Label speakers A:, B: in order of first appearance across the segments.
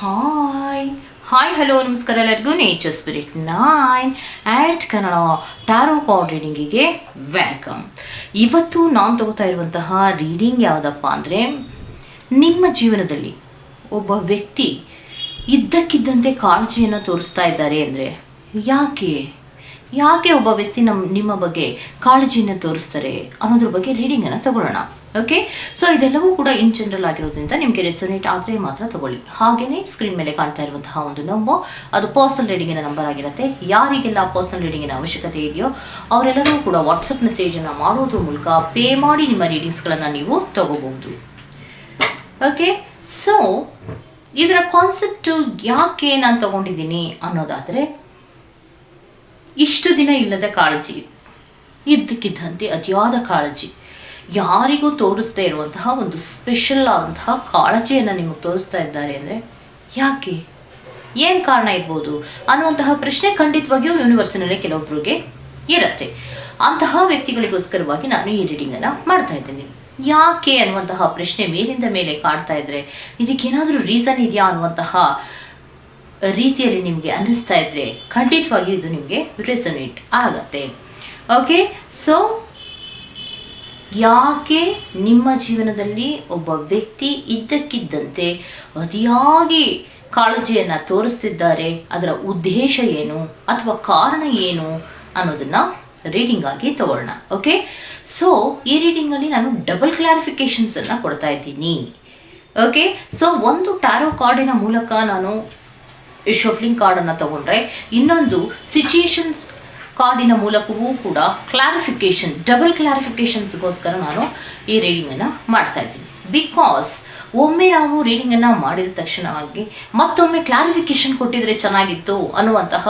A: Hi hi hello ನಮಸ್ಕಾರ ಎಲ್ಲರಿಗೂ nature spirit ನಾಯ್ ಆ್ಯಟ್ ಕನ್ನಡ ಟ್ಯಾರೋ ಕಾರ್ಡ್ ರೀಡಿಂಗಿಗೆ ವೆಲ್ಕಮ್ ಇವತ್ತು ನಾನು ತಗೋತಾ ಇರುವಂತಹ ರೀಡಿಂಗ್ ಯಾವುದಪ್ಪ ಅಂದರೆ, ನಿಮ್ಮ ಜೀವನದಲ್ಲಿ ಒಬ್ಬ ವ್ಯಕ್ತಿ ಇದ್ದಕ್ಕಿದ್ದಂತೆ ಕಾಳಜಿಯನ್ನು ತೋರಿಸ್ತಾ ಇದ್ದಾರೆ ಅಂದರೆ ಯಾಕೆ? ಯಾಕೆ ಒಬ್ಬ ವ್ಯಕ್ತಿ ನಮ್ಮ ನಿಮ್ಮ ಬಗ್ಗೆ ಕಾಳಜಿಯನ್ನು ತೋರಿಸ್ತಾರೆ ಅನ್ನೋದ್ರ ಬಗ್ಗೆ ರೀಡಿಂಗನ್ನು ತಗೊಳ್ಳೋಣ. ಓಕೆ ಸೊ ಇದೆಲ್ಲವೂ ಕೂಡ ಇನ್ ಜನರಲ್ ಆಗಿರೋದ್ರಿಂದ ನಿಮಗೆ ರೆಸೊನೇಟ್ ಆದರೆ ಮಾತ್ರ ತಗೊಳ್ಳಿ. ಹಾಗೆಯೇ ಸ್ಕ್ರೀನ್ ಮೇಲೆ ಕಾಣ್ತಾ ಇರುವಂತಹ ಒಂದು ನಂಬರ್ ಅದು ಪರ್ಸನಲ್ ರೀಡಿಂಗಿನ ನಂಬರ್ ಆಗಿರುತ್ತೆ. ಯಾರಿಗೆಲ್ಲ ಪರ್ಸನಲ್ ರೀಡಿಂಗಿನ ಅವಶ್ಯಕತೆ ಇದೆಯೋ ಅವರೆಲ್ಲರೂ ಕೂಡ ವಾಟ್ಸಪ್ ಮೆಸೇಜನ್ನು ಮಾಡೋದ್ರ ಮೂಲಕ ಪೇ ಮಾಡಿ ನಿಮ್ಮ ರೀಡಿಂಗ್ಸ್ಗಳನ್ನು ನೀವು ತಗೋಬಹುದು. ಓಕೆ ಸೊ ಇದರ ಕಾನ್ಸೆಪ್ಟು ಯಾಕೆ ನಾನು ತಗೊಂಡಿದ್ದೀನಿ ಅನ್ನೋದಾದರೆ ಇಷ್ಟು ದಿನ ಇಲ್ಲದ ಕಾಳಜಿ. ಇದ್ದಕ್ಕಿದ್ದಂತೆ ಅತಿಯಾದ ಕಾಳಜಿ. ಯಾರಿಗೂ ತೋರಿಸ್ತಾ ಇರುವಂತಹ ಒಂದು ಸ್ಪೆಷಲ್ ಆದಂತಹ ಕಾಳಜಿಯನ್ನು ನಿಮಗೆ ತೋರಿಸ್ತಾ ಇದ್ದಾರೆ ಅಂದರೆ ಯಾಕೆ? ಏನು ಕಾರಣ ಇರ್ಬೋದು? ಅನ್ನುವಂತಹ ಪ್ರಶ್ನೆ ಖಂಡಿತವಾಗಿಯೂ ಯೂನಿವರ್ಸಿನಲ್ಲಿ ಕೆಲವೊಬ್ಬರಿಗೆ ಇರುತ್ತೆ. ಅಂತಹ ವ್ಯಕ್ತಿಗಳಿಗೋಸ್ಕರವಾಗಿ ನಾನು ಈ ರೀಡಿಂಗನ್ನು ಮಾಡ್ತಾ ಇದ್ದೀನಿ. ಯಾಕೆ ಅನ್ನುವಂತಹ ಪ್ರಶ್ನೆ ಮೇಲಿಂದ ಮೇಲೆ ಕಾಡ್ತಾ ಇದ್ದರೆ ಇದಕ್ಕೇನಾದರೂ ರೀಸನ್ ಇದೆಯಾ ಅನ್ನುವಂತಹ ರೀತಿಯಲ್ಲಿ ನಿಮಗೆ ಅನ್ನಿಸ್ತಾ ಇದ್ದರೆ ಖಂಡಿತವಾಗಿಯೂ ಇದು ನಿಮಗೆ ರೆಸೊನೇಟ್ ಆಗತ್ತೆ. ಓಕೆ ಸೊ ಯಾಕೆ ನಿಮ್ಮ ಜೀವನದಲ್ಲಿ ಒಬ್ಬ ವ್ಯಕ್ತಿ ಇದ್ದಕ್ಕಿದ್ದಂತೆ ಅತಿಯಾಗಿ ಕಾಳಜಿಯನ್ನು ತೋರಿಸ್ತಿದ್ದಾರೆ? ಅದರ ಉದ್ದೇಶ ಏನು? ಅಥವಾ ಕಾರಣ ಏನು? ಅನ್ನೋದನ್ನು ರೀಡಿಂಗ್ ಆಗಿ ತಗೊಳ್ಳೋಣ. ಓಕೆ ಸೊ ಈ ರೀಡಿಂಗಲ್ಲಿ ನಾನು ಡಬಲ್ ಕ್ಲಾರಿಫಿಕೇಶನ್ಸನ್ನು ಕೊಡ್ತಾ ಇದ್ದೀನಿ. ಓಕೆ ಸೊ ಒಂದು ಟ್ಯಾರೋ ಕಾರ್ಡಿನ ಮೂಲಕ ನಾನು ಶಫ್ಲಿಂಗ್ ಕಾರ್ಡನ್ನು ತಗೊಂಡ್ರೆ ಇನ್ನೊಂದು ಸಿಚುಯೇಷನ್ಸ್ ಕಾರ್ಡಿನ ಮೂಲಕವೂ ಕೂಡ ಕ್ಲಾರಿಫಿಕೇಶನ್ ಡಬಲ್ ಕ್ಲಾರಿಫಿಕೇಶನ್ಸ್ಗೋಸ್ಕರ ನಾನು ಈ ರೀಡಿಂಗನ್ನು ಮಾಡ್ತಾ ಇದ್ದೀನಿ. ಬಿಕಾಸ್ ಒಮ್ಮೆ ನಾವು ರೀಡಿಂಗನ್ನು ಮಾಡಿದ ತಕ್ಷಣವಾಗಿ ಮತ್ತೊಮ್ಮೆ ಕ್ಲಾರಿಫಿಕೇಶನ್ ಕೊಟ್ಟಿದ್ರೆ ಚೆನ್ನಾಗಿತ್ತು ಅನ್ನುವಂತಹ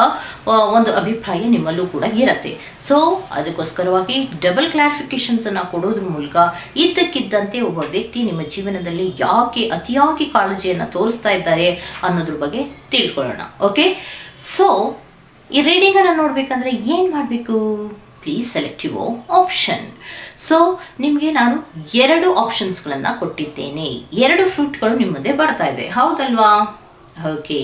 A: ಒಂದು ಅಭಿಪ್ರಾಯ ನಿಮ್ಮಲ್ಲೂ ಕೂಡ ಇರತ್ತೆ. ಸೊ ಅದಕ್ಕೋಸ್ಕರವಾಗಿ ಡಬಲ್ ಕ್ಲಾರಿಫಿಕೇಶನ್ಸನ್ನು ಕೊಡೋದ್ರ ಮೂಲಕ ಇದ್ದಕ್ಕಿದ್ದಂತೆ ಒಬ್ಬ ವ್ಯಕ್ತಿ ನಿಮ್ಮ ಜೀವನದಲ್ಲಿ ಯಾಕೆ ಅತಿಯಾಗಿ ಕಾಳಜಿಯನ್ನು ತೋರಿಸ್ತಾ ಇದ್ದಾರೆ ಅನ್ನೋದ್ರ ಬಗ್ಗೆ ತಿಳ್ಕೊಳ್ಳೋಣ ಓಕೆ ಸೊ ಈ ರೀಡಿಂಗನ್ನು ನೋಡಬೇಕಂದ್ರೆ ಏನು ಮಾಡಬೇಕು? ಪ್ಲೀಸ್ ಸೆಲೆಕ್ಟಿವ್ ಆಪ್ಷನ್ ಸೊ ನಿಮಗೆ ನಾನು ಎರಡು ಆಪ್ಷನ್ಸ್ಗಳನ್ನು ಕೊಟ್ಟಿದ್ದೇನೆ. ಎರಡು ಫ್ರೂಟ್ಗಳು ನಿಮ್ಮ ಮುಂದೆ ಬರ್ತಾ ಇದೆ. ಹೌದಲ್ವಾ? ಓಕೆ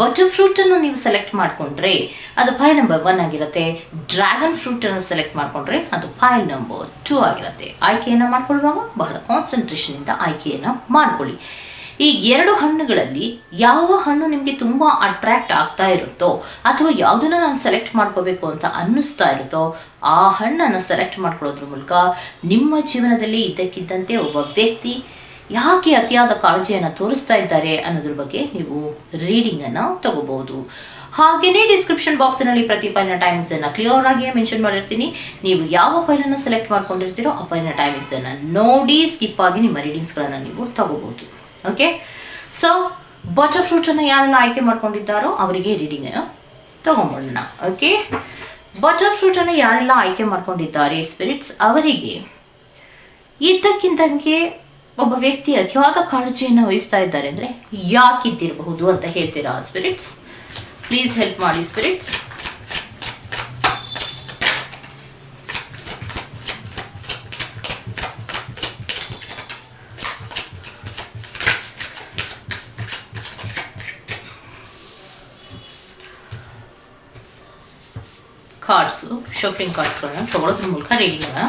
A: ಬಟರ್ ಫ್ರೂಟನ್ನು ನೀವು ಸೆಲೆಕ್ಟ್ ಮಾಡಿಕೊಂಡ್ರೆ ಅದು ಫೈಲ್ ನಂಬರ್ ಒನ್ ಆಗಿರುತ್ತೆ. ಡ್ರ್ಯಾಗನ್ ಫ್ರೂಟನ್ನು ಸೆಲೆಕ್ಟ್ ಮಾಡಿಕೊಂಡ್ರೆ ಅದು ಫೈಲ್ ನಂಬರ್ ಟೂ ಆಗಿರುತ್ತೆ. ಆಯ್ಕೆಯನ್ನು ಮಾಡ್ಕೊಳ್ಳುವಾಗ ಬಹಳ ಕಾನ್ಸಂಟ್ರೇಷನಿಂದ ಆಯ್ಕೆಯನ್ನು ಮಾಡ್ಕೊಳ್ಳಿ. ಈ ಎರಡು ಹಣ್ಣುಗಳಲ್ಲಿ ಯಾವ ಹಣ್ಣು ನಿಮಗೆ ತುಂಬ ಅಟ್ರ್ಯಾಕ್ಟ್ ಆಗ್ತಾ ಇರುತ್ತೋ ಅಥವಾ ಯಾವುದನ್ನ ನಾನು ಸೆಲೆಕ್ಟ್ ಮಾಡ್ಕೋಬೇಕು ಅಂತ ಅನ್ನಿಸ್ತಾ ಇರುತ್ತೋ ಆ ಹಣ್ಣನ್ನು ಸೆಲೆಕ್ಟ್ ಮಾಡ್ಕೊಳ್ಳೋದ್ರ ಮೂಲಕ ನಿಮ್ಮ ಜೀವನದಲ್ಲಿ ಇದ್ದಕ್ಕಿದ್ದಂತೆ ಒಬ್ಬ ವ್ಯಕ್ತಿ ಯಾಕೆ ಅತಿಯಾದ ಕಾಳಜಿಯನ್ನು ತೋರಿಸ್ತಾ ಇದ್ದಾರೆ ಅನ್ನೋದ್ರ ಬಗ್ಗೆ ನೀವು ರೀಡಿಂಗನ್ನು ತಗೋಬಹುದು. ಹಾಗೆಯೇ ಡಿಸ್ಕ್ರಿಪ್ಷನ್ ಬಾಕ್ಸ್ನಲ್ಲಿ ಪ್ರತಿ ಫೈಲ್ನ ಟೈಮಿಂಗ್ಸನ್ನು ಕ್ಲಿಯರ್ ಆಗಿ ಮೆನ್ಷನ್ ಮಾಡಿರ್ತೀನಿ. ನೀವು ಯಾವ ಫೈಲನ್ನು ಸೆಲೆಕ್ಟ್ ಮಾಡ್ಕೊಂಡಿರ್ತೀರೋ ಆ ಫೈಲ್ನ ಟೈಮಿಂಗ್ಸನ್ನು ನೋಡಿ ಸ್ಕಿಪ್ ಆಗಿ ನಿಮ್ಮ ರೀಡಿಂಗ್ಸ್ಗಳನ್ನು ನೀವು ತಗೋಬಹುದು. ಓಕೆ ಸೊ ಬಟರ್ ಫ್ರೂಟನ್ನು ಯಾರೆಲ್ಲ ಆಯ್ಕೆ ಮಾಡ್ಕೊಂಡಿದ್ದಾರೋ ಅವರಿಗೆ ರೀಡಿಂಗ್ ತಗೊಂಬೋಣ ಓಕೆ ಬಟರ್ ಫ್ರೂಟನ್ನು ಯಾರೆಲ್ಲ ಆಯ್ಕೆ ಮಾಡ್ಕೊಂಡಿದ್ದಾರೆ ಸ್ಪಿರಿಟ್ಸ್ ಅವರಿಗೆ ಇದ್ದಕ್ಕಿದ್ದಂಗೆ ಒಬ್ಬ ವ್ಯಕ್ತಿ ಅತಿಯಾದ ಕಾಳಜಿಯನ್ನು ವಹಿಸ್ತಾ ಇದ್ದಾರೆ ಅಂದರೆ ಯಾಕಿದ್ದಿರಬಹುದು ಅಂತ ಹೇಳ್ತೀರಾ ಸ್ಪಿರಿಟ್ಸ್ ಪ್ಲೀಸ್ ಹೆಲ್ಪ್ ಮಾಡಿ ಸ್ಪಿರಿಟ್ಸ್ ಕಾರ್ಡ್ಸು ಶಫ್ಲಿಂಗ್ ಕಾರ್ಡ್ಸ್ಗಳನ್ನ ತಗೊಳ್ಳೋದ್ರ ಮೂಲಕ ರೀಡಿಂಗನ್ನು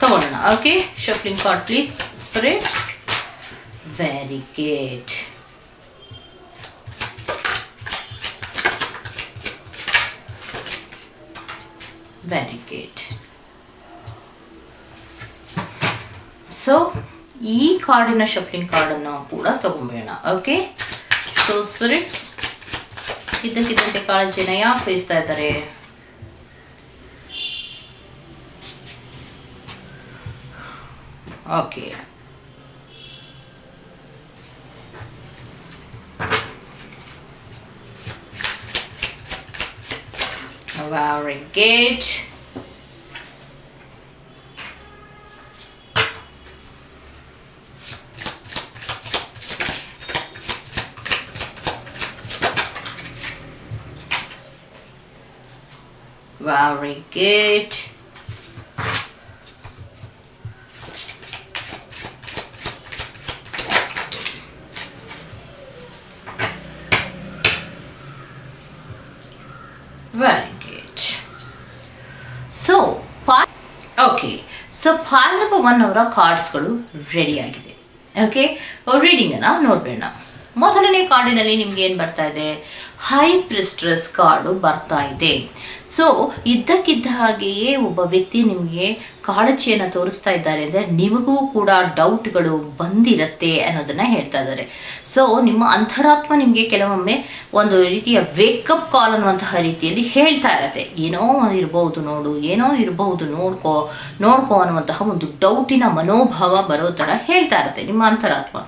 A: ತಗೊಳ್ಳೋಣ okay shuffling card please spread very good very good so ಈ ಕಾರ್ಡಿನ ಶಫ್ಲಿಂಗ್ ಕಾರ್ಡನ್ನು ಕೂಡ ತಗೊಂಬೇಡ ಓಕೆ ಸೊ ಸ್ಪಿರಿಟ್ಸ್ ಇದ್ದಕ್ಕಿದ್ದಂತೆ ಕಾಳಜಿನ ಯಾಕೆ ವಹಿಸ್ತಾ ಇದ್ದಾರೆ okay Very good. Very good. So ಪಾ ಓಕೆ ಸೊ ನಂಬರ್ ಒನ್ ಅವರ ಕಾರ್ಡ್ಸ್ಗಳು ರೆಡಿ ಆಗಿದೆ. ಓಕೆ ರೀಡಿಂಗನ್ನು ನೋಡಬೇಡ. ಮೊದಲನೇ ಕಾರ್ಡಿನಲ್ಲಿ ನಿಮ್ಗೆ ಏನು ಬರ್ತಾ ಇದೆ? ಹೈ ಪ್ರಿಸ್ಟ್ರೆಸ್ ಕಾರ್ಡು ಬರ್ತಾ ಇದೆ. ಸೊ ಇದ್ದಕ್ಕಿದ್ದ ಹಾಗೆಯೇ ಒಬ್ಬ ವ್ಯಕ್ತಿ ನಿಮಗೆ ಕಾಳಜಿಯನ್ನು ತೋರಿಸ್ತಾ ಇದ್ದಾರೆ ಅಂದರೆ ನಿಮಗೂ ಕೂಡ ಡೌಟ್ಗಳು ಬಂದಿರತ್ತೆ ಅನ್ನೋದನ್ನು ಹೇಳ್ತಾ ಇದ್ದಾರೆ. ಸೊ ನಿಮ್ಮ ಅಂತರಾತ್ಮ ನಿಮಗೆ ಕೆಲವೊಮ್ಮೆ ಒಂದು ರೀತಿಯ ವೇಕಪ್ ಕಾಲ್ ಅನ್ನುವಂತಹ ರೀತಿಯಲ್ಲಿ ಹೇಳ್ತಾ ಇರತ್ತೆ. ಏನೋ ಇರಬಹುದು ನೋಡು, ಏನೋ ಇರಬಹುದು ನೋಡ್ಕೋ ನೋಡ್ಕೋ ಅನ್ನುವಂತಹ ಒಂದು ಡೌಟಿನ ಮನೋಭಾವ ಬರೋ ಥರ ಹೇಳ್ತಾ ಇರತ್ತೆ ನಿಮ್ಮ ಅಂತರಾತ್ಮ.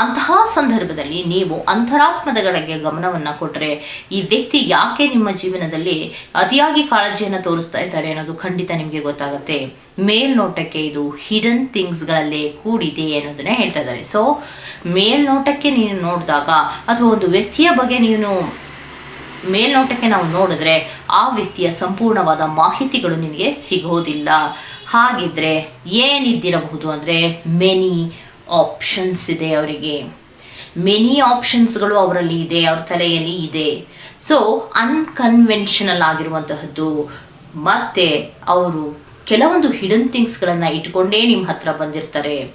A: ಅಂತಹ ಸಂದರ್ಭದಲ್ಲಿ ನೀವು ಅಂತರಾತ್ಮದ ಕಡೆಗೆ ಗಮನವನ್ನು ಕೊಟ್ಟರೆ ಈ ವ್ಯಕ್ತಿ ಯಾಕೆ ನಿಮ್ಮ ಜೀವನದಲ್ಲಿ ಅತಿಯಾಗಿ ಕಾಳಜಿಯನ್ನು ತೋರಿಸ್ತಾ ಇದ್ದಾರೆ ಅನ್ನೋದು ಖಂಡಿತ ನಿಮಗೆ ಗೊತ್ತಾಗುತ್ತೆ. ಮೇಲ್ನೋಟಕ್ಕೆ ಇದು ಹಿಡನ್ ಥಿಂಗ್ಸ್ಗಳಲ್ಲೇ ಕೂಡಿದೆ ಅನ್ನೋದನ್ನ ಹೇಳ್ತಾ ಇದ್ದಾರೆ. ಸೊ ಮೇಲ್ನೋಟಕ್ಕೆ ನೀನು ನೋಡಿದಾಗ ಅಥವಾ ಒಂದು ವ್ಯಕ್ತಿಯ ಬಗ್ಗೆ ನೀನು ಮೇಲ್ನೋಟಕ್ಕೆ ನಾವು ನೋಡಿದ್ರೆ ಆ ವ್ಯಕ್ತಿಯ ಸಂಪೂರ್ಣವಾದ ಮಾಹಿತಿಗಳು ನಿನಗೆ ಸಿಗೋದಿಲ್ಲ. ಹಾಗಿದ್ರೆ ಏನಿದ್ದಿರಬಹುದು ಅಂದರೆ ಮೆನಿ ಆಪ್ಷನ್ಸ್ ಇದೆ ಅವರಿಗೆ. ಮೆನಿ ಆಪ್ಷನ್ಸ್ಗಳು ಅವರಲ್ಲಿ ಇದೆ, ಅವ್ರ ತಲೆಯಲ್ಲಿ ಇದೆ. ಸೊ ಅನ್ಕನ್ವೆನ್ಷನಲ್ ಆಗಿರುವಂತಹದ್ದು, ಮತ್ತು ಅವರು ಕೆಲವೊಂದು ಹಿಡನ್ ಥಿಂಗ್ಸ್ಗಳನ್ನು ಇಟ್ಕೊಂಡೇ ನಿಮ್ಮ ಹತ್ರ ಬಂದಿರ್ತಾರೆ.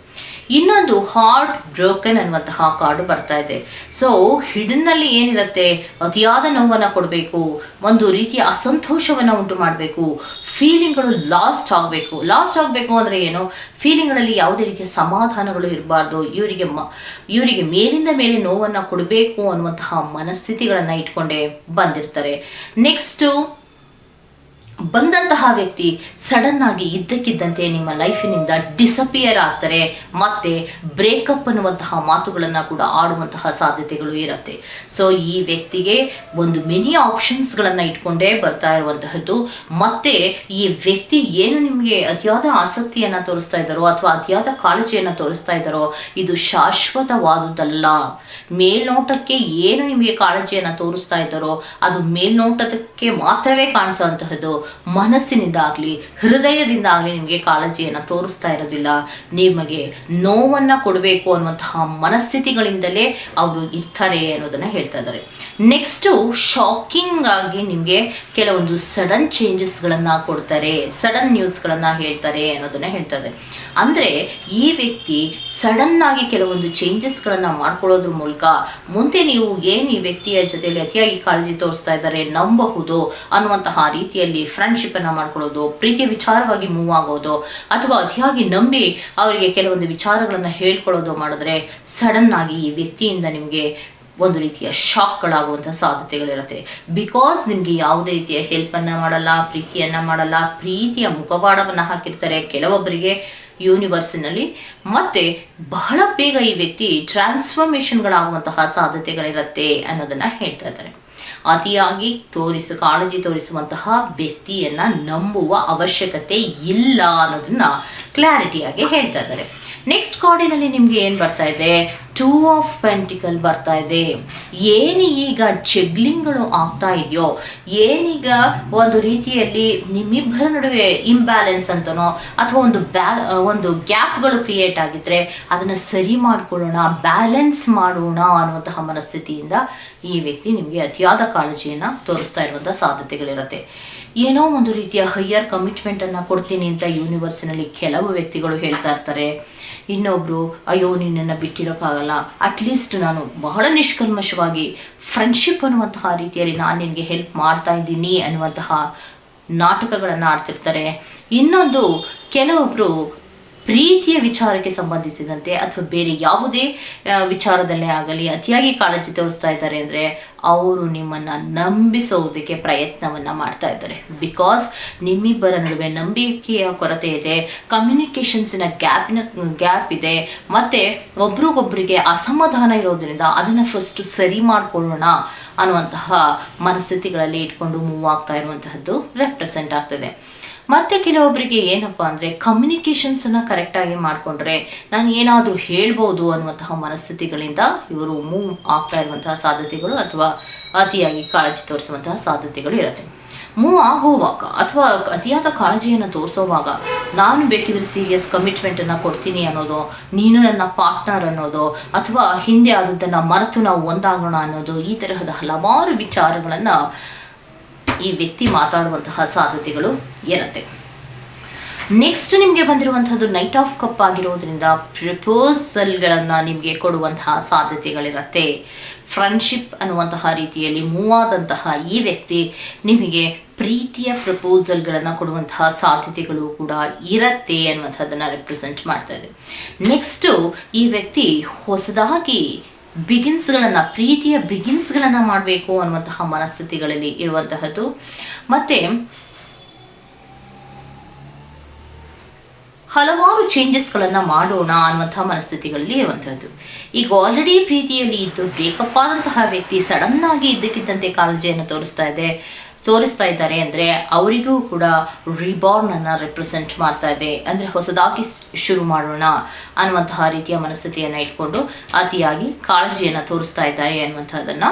A: ಇನ್ನೊಂದು ಹಾರ್ಟ್ ಬ್ರೋಕನ್ ಅನ್ನುವಂತಹ ಕಾರ್ಡು ಬರ್ತಾ ಇದೆ. ಸೊ ಹಿಡನ್ನಲ್ಲಿ ಏನಿರುತ್ತೆ? ಅತಿಯಾದ ನೋವನ್ನು ಕೊಡಬೇಕು. ಒಂದು ರೀತಿಯ ಅಸಂತೋಷವನ್ನು ಉಂಟು ಮಾಡಬೇಕು. ಫೀಲಿಂಗ್ಗಳು ಲಾಸ್ಟ್ ಆಗಬೇಕು. ಲಾಸ್ಟ್ ಆಗಬೇಕು ಅಂದರೆ ಏನು? ಫೀಲಿಂಗ್ಗಳಲ್ಲಿ ಯಾವುದೇ ರೀತಿಯ ಸಮಾಧಾನಗಳು ಇರಬಾರ್ದು. ಇವರಿಗೆ ಮ, ಇವರಿಗೆ ಮೇಲಿಂದ ಮೇಲೆ ನೋವನ್ನು ಕೊಡಬೇಕು ಅನ್ನುವಂತಹ ಮನಸ್ಥಿತಿಗಳನ್ನು ಇಟ್ಕೊಂಡೇ ಬಂದಿರ್ತಾರೆ. ನೆಕ್ಸ್ಟು ಬಂದಂತಹ ವ್ಯಕ್ತಿ ಸಡನ್ ಆಗಿ ಇದ್ದಕ್ಕಿದ್ದಂತೆ ನಿಮ್ಮ ಲೈಫಿನಿಂದ ಡಿಸಪಿಯರ್ ಆಗ್ತಾರೆ. ಮತ್ತೆ ಬ್ರೇಕಪ್ ಅನ್ನುವಂತಹ ಮಾತುಗಳನ್ನು ಕೂಡ ಆಡುವಂತಹ ಸಾಧ್ಯತೆಗಳು ಇರುತ್ತೆ. ಸೊ ಈ ವ್ಯಕ್ತಿಗೆ ಒಂದು ಮಿನಿ ಆಪ್ಷನ್ಸ್ಗಳನ್ನು ಇಟ್ಕೊಂಡೇ ಬರ್ತಾ ಇರುವಂತಹದ್ದು. ಮತ್ತೆ ಈ ವ್ಯಕ್ತಿ ಏನು ನಿಮಗೆ ಅತಿಯಾದ ಆಸಕ್ತಿಯನ್ನು ತೋರಿಸ್ತಾ ಇದ್ದಾರೋ ಅಥವಾ ಅತಿಯಾದ ಕಾಳಜಿಯನ್ನು ತೋರಿಸ್ತಾ ಇದ್ದಾರೋ, ಇದು ಶಾಶ್ವತವಾದುದಲ್ಲ. ಮೇಲ್ನೋಟಕ್ಕೆ ಏನು ನಿಮಗೆ ಕಾಳಜಿಯನ್ನು ತೋರಿಸ್ತಾ ಇದ್ದಾರೋ, ಅದು ಮೇಲ್ನೋಟಕ್ಕೆ ಮಾತ್ರವೇ ಕಾಣಿಸುವಂತಹದ್ದು. ಮನಸ್ಸಿನಿಂದ ಹೃದಯದಿಂದಾಗ್ಲಿ ನಿಮಗೆ ಕಾಳಜಿಯನ್ನು ತೋರಿಸ್ತಾ ಇರೋದಿಲ್ಲ. ನಿಮಗೆ ನೋವನ್ನು ಕೊಡಬೇಕು ಅನ್ನುವಂತಹ ಮನಸ್ಥಿತಿಗಳಿಂದಲೇ ಅವರು ಇರ್ತಾರೆ ಅನ್ನೋದನ್ನು ಹೇಳ್ತಾ ಇದ್ದಾರೆ. ನೆಕ್ಸ್ಟು ಶಾಕಿಂಗ್ ಆಗಿ ನಿಮಗೆ ಕೆಲವೊಂದು ಸಡನ್ ಚೇಂಜಸ್ಗಳನ್ನು ಕೊಡ್ತಾರೆ ಸಡನ್ ನ್ಯೂಸ್ಗಳನ್ನು ಹೇಳ್ತಾರೆ ಅನ್ನೋದನ್ನು ಹೇಳ್ತಾ ಇದ್ದಾರೆ. ಅಂದರೆ ಈ ವ್ಯಕ್ತಿ ಸಡನ್ನಾಗಿ ಕೆಲವೊಂದು ಚೇಂಜಸ್ಗಳನ್ನು ಮಾಡ್ಕೊಳ್ಳೋದ್ರ ಮೂಲಕ ಮುಂದೆ ನೀವು ಏನು ಈ ವ್ಯಕ್ತಿಯ ಜೊತೆಯಲ್ಲಿ ಅತಿಯಾಗಿ ಕಾಳಜಿ ತೋರಿಸ್ತಾ ಇದ್ದಾರೆ ನಂಬಬಹುದು ಅನ್ನುವಂತಹ ರೀತಿಯಲ್ಲಿ ಫ್ರೆಂಡ್ಶಿಪ್ಪನ್ನು ಮಾಡ್ಕೊಳ್ಳೋದು ಪ್ರೀತಿ ವಿಚಾರವಾಗಿ ಮೂವ್ ಆಗೋದು, ಅಥವಾ ಅತಿಯಾಗಿ ನಂಬಿ ಅವರಿಗೆ ಕೆಲವೊಂದು ವಿಚಾರಗಳನ್ನು ಹೇಳ್ಕೊಳ್ಳೋದು ಮಾಡಿದ್ರೆ ಸಡನ್ನಾಗಿ ಈ ವ್ಯಕ್ತಿಯಿಂದ ನಿಮಗೆ ಒಂದು ರೀತಿಯ ಶಾಕ್ಗಳಾಗುವಂಥ ಸಾಧ್ಯತೆಗಳಿರುತ್ತೆ. ಬಿಕಾಸ್ ನಿಮಗೆ ಯಾವುದೇ ರೀತಿಯ ಹೆಲ್ಪನ್ನು ಮಾಡಲ್ಲ, ಪ್ರೀತಿಯನ್ನು ಮಾಡಲ್ಲ, ಪ್ರೀತಿಯ ಮುಖವಾಡವನ್ನು ಹಾಕಿರ್ತಾರೆ, ಕೆಲವೊಬ್ಬರಿಗೆ ಯೂನಿವರ್ಸಿನಲ್ಲಿ. ಮತ್ತೆ ಬಹಳ ಬೇಗ ಈ ವ್ಯಕ್ತಿ ಟ್ರಾನ್ಸ್ಫಾರ್ಮೇಷನ್ಗಳಾಗುವಂತಹ ಸಾಧ್ಯತೆಗಳಿರುತ್ತೆ ಅನ್ನೋದನ್ನು ಹೇಳ್ತಾ ಇದ್ದಾರೆ. ಅತಿಯಾಗಿ ತೋರಿಸು, ಕಾಳಜಿ ತೋರಿಸುವಂತಹ ವ್ಯಕ್ತಿಯನ್ನು ನಂಬುವ ಅವಶ್ಯಕತೆ ಇಲ್ಲ ಅನ್ನೋದನ್ನ ಕ್ಲಾರಿಟಿಯಾಗಿ ಹೇಳ್ತಾ ಇದ್ದಾರೆ. ನೆಕ್ಸ್ಟ್ ಕಾರ್ಡಿನಲ್ಲಿ ನಿಮಗೆ ಏನು ಬರ್ತಾ ಇದೆ? ಟೂ ಆಫ್ ಪೆಂಟಿಕಲ್ ಬರ್ತಾ ಇದೆ. ಏನು ಈಗ ಜಗ್ಲಿಂಗ್ಗಳು ಆಗ್ತಾ ಇದೆಯೋ? ಏನೀಗ ಒಂದು ರೀತಿಯಲ್ಲಿ ನಿಮ್ಮಿಬ್ಬರ ನಡುವೆ ಇಂಬ್ಯಾಲೆನ್ಸ್ ಅಂತನೋ, ಅಥವಾ ಒಂದು ಬ್ಯಾ ಒಂದು ಗ್ಯಾಪ್ಗಳು ಕ್ರಿಯೇಟ್ ಆಗಿದ್ರೆ ಅದನ್ನು ಸರಿ ಮಾಡಿಕೊಳ್ಳೋಣ ಬ್ಯಾಲೆನ್ಸ್ ಮಾಡೋಣ ಅನ್ನುವಂತಹ ಮನಸ್ಥಿತಿಯಿಂದ ಈ ವ್ಯಕ್ತಿ ನಿಮಗೆ ಅತಿಯಾದ ಕಾಳಜಿಯನ್ನು ತೋರಿಸ್ತಾ ಇರುವಂಥ ಸಾಧ್ಯತೆಗಳಿರುತ್ತೆ. ಏನೋ ಒಂದು ರೀತಿಯ ಹೈಯರ್ ಕಮಿಟ್ಮೆಂಟನ್ನು ಕೊಡ್ತೀನಿ ಅಂತ ಯೂನಿವರ್ಸಿನಲ್ಲಿ ಕೆಲವು ವ್ಯಕ್ತಿಗಳು ಹೇಳ್ತಾ ಇರ್ತಾರೆ. ಇನ್ನೊಬ್ಬರು ಅಯ್ಯೋ, ನಿನ್ನನ್ನು ಬಿಟ್ಟಿರೋಕ್ಕಾಗಲ್ಲ. ಅಟ್ಲೀಸ್ಟ್ ನಾನು ಬಹಳ ನಿಷ್ಕಲ್ಮಶವಾಗಿ ಫ್ರೆಂಡ್ಶಿಪ್ ಅನ್ನುವಂತಹ ರೀತಿಯಲ್ಲಿ ನಾನು ನಿನಗೆ ಹೆಲ್ಪ್ ಮಾಡ್ತಾ ಇದ್ದೀನಿ ಅನ್ನುವಂತಹ ನಾಟಕಗಳನ್ನು ಆಡ್ತಿರ್ತಾರೆ. ಇನ್ನೊಂದು ಕೆಲವೊಬ್ಬರು ಪ್ರೀತಿಯ ವಿಚಾರಕ್ಕೆ ಸಂಬಂಧಿಸಿದಂತೆ ಅಥವಾ ಬೇರೆ ಯಾವುದೇ ವಿಚಾರದಲ್ಲೇ ಆಗಲಿ, ಅತಿಯಾಗಿ ಕಾಳಜಿ ತೋರಿಸ್ತಾ ಇದ್ದಾರೆ ಅಂದರೆ ಅವರು ನಿಮ್ಮನ್ನು ನಂಬಿಸೋದಕ್ಕೆ ಪ್ರಯತ್ನವನ್ನು ಮಾಡ್ತಾ ಇದ್ದಾರೆ. ಬಿಕಾಸ್ ನಿಮ್ಮಿಬ್ಬರ ನಡುವೆ ನಂಬಿಕೆಯ ಕೊರತೆ ಇದೆ ಕಮ್ಯುನಿಕೇಷನ್ಸಿನ ಗ್ಯಾಪಿನ ಗ್ಯಾಪ್ ಇದೆ, ಮತ್ತು ಒಬ್ರಿಗೊಬ್ಬರಿಗೆ ಅಸಮಾಧಾನ ಇರೋದ್ರಿಂದ ಅದನ್ನು ಫಸ್ಟು ಸರಿ ಮಾಡಿಕೊಳ್ಳೋಣ ಅನ್ನುವಂತಹ ಮನಸ್ಥಿತಿಗಳಲ್ಲಿ ಇಟ್ಕೊಂಡು ಮೂವ್ ಆಗ್ತಾ ಇರುವಂತಹದ್ದು ರೆಪ್ರೆಸೆಂಟ್ ಆಗ್ತದೆ. ಮತ್ತೆ ಕೆಲವೊಬ್ಬರಿಗೆ ಏನಪ್ಪ ಅಂದರೆ ಕಮ್ಯುನಿಕೇಷನ್ಸನ್ನು ಕರೆಕ್ಟಾಗಿ ಮಾಡಿಕೊಂಡ್ರೆ ನಾನು ಏನಾದರೂ ಹೇಳ್ಬೋದು ಅನ್ನುವಂತಹ ಮನಸ್ಥಿತಿಗಳಿಂದ ಇವರು ಮೂವ್ ಆಗ್ತಾ ಇರುವಂತಹ ಸಾಧ್ಯತೆಗಳು ಅಥವಾ ಅತಿಯಾಗಿ ಕಾಳಜಿ ತೋರಿಸುವಂತಹ ಸಾಧ್ಯತೆಗಳು ಇರುತ್ತೆ. ಮೂವ್ ಆಗುವಾಗ ಅಥವಾ ಅತಿಯಾದ ಕಾಳಜಿಯನ್ನು ತೋರಿಸೋವಾಗ ನಾನು ಬೇಕಿದ್ರೆ ಸೀರಿಯಸ್ ಕಮಿಟ್ಮೆಂಟನ್ನು ಕೊಡ್ತೀನಿ ಅನ್ನೋದು, ನೀನು ನನ್ನ ಪಾರ್ಟ್ನರ್ ಅನ್ನೋದು, ಅಥವಾ ಹಿಂದೆ ಆದದ್ದನ್ನು ಮರೆತು ನಾವು ಒಂದಾಗೋಣ ಅನ್ನೋದು, ಈ ತರಹದ ಹಲವಾರು ವಿಚಾರಗಳನ್ನು ಈ ವ್ಯಕ್ತಿ ಮಾತಾಡುವಂತಹ ಸಾಧ್ಯತೆಗಳು ಇರುತ್ತೆ ನೆಕ್ಸ್ಟ್ ನಿಮಗೆ ಬಂದಿರುವಂಥದ್ದು ನೈಟ್ ಆಫ್ ಕಪ್ ಆಗಿರೋದ್ರಿಂದ ಪ್ರಪೋಸಲ್ಗಳನ್ನು ನಿಮಗೆ ಕೊಡುವಂತಹ ಸಾಧ್ಯತೆಗಳಿರುತ್ತೆ. ಫ್ರೆಂಡ್ಶಿಪ್ ಅನ್ನುವಂತಹ ರೀತಿಯಲ್ಲಿ ಮೂವ್ ಆದಂತಹ ಈ ವ್ಯಕ್ತಿ ನಿಮಗೆ ಪ್ರೀತಿಯ ಪ್ರಪೋಸಲ್ಗಳನ್ನು ಕೊಡುವಂತಹ ಸಾಧ್ಯತೆಗಳು ಕೂಡ ಇರತ್ತೆ ಅನ್ನುವಂಥದ್ದನ್ನು ರೆಪ್ರೆಸೆಂಟ್ ಮಾಡ್ತಾ ಇದೆ. ನೆಕ್ಸ್ಟು ಈ ವ್ಯಕ್ತಿ ಹೊಸದಾಗಿ ಬಿಗಿನ್ಸ್ಗಳನ್ನು ಪ್ರೀತಿಯ ಬಿಗಿನ್ಸ್ಗಳನ್ನು ಮಾಡಬೇಕು ಅನ್ನುವಂತಹ ಮನಸ್ಥಿತಿಗಳಲ್ಲಿ ಇರುವಂತಹದ್ದು. ಮತ್ತು, ಹಲವಾರು ಚೇಂಜಸ್ಗಳನ್ನು ಮಾಡೋಣ ಅನ್ನುವಂತಹ ಮನಸ್ಥಿತಿಗಳಲ್ಲಿ ಇರುವಂಥದ್ದು ಈಗ ಆಲ್ರೆಡಿ ಪ್ರೀತಿಯಲ್ಲಿ ಇದ್ದು ಬ್ರೇಕಪ್ ಆದಂತಹ ವ್ಯಕ್ತಿ ಸಡನ್ ಆಗಿ ಇದ್ದಕ್ಕಿದ್ದಂತೆ ಕಾಳಜಿಯನ್ನು ತೋರಿಸ್ತಾ ಇದೆ. ತೋರಿಸ್ತಾ ಇದ್ದಾರೆ ಅಂದರೆ ಅವರಿಗೂ ಕೂಡ ರಿಬಾರ್ನ್ ಅನ್ನು ರೆಪ್ರೆಸೆಂಟ್ ಮಾಡ್ತಾ ಇದೆ. ಅಂದರೆ ಹೊಸದಾಗಿ ಶುರು ಮಾಡೋಣ ಅನ್ನುವಂತಹ ರೀತಿಯ ಮನಸ್ಥಿತಿಯನ್ನು ಇಟ್ಕೊಂಡು ಅತಿಯಾಗಿ ಕಾಳಜಿಯನ್ನು ತೋರಿಸ್ತಾ ಇದ್ದಾರೆ ಅನ್ನುವಂಥದ್ದನ್ನು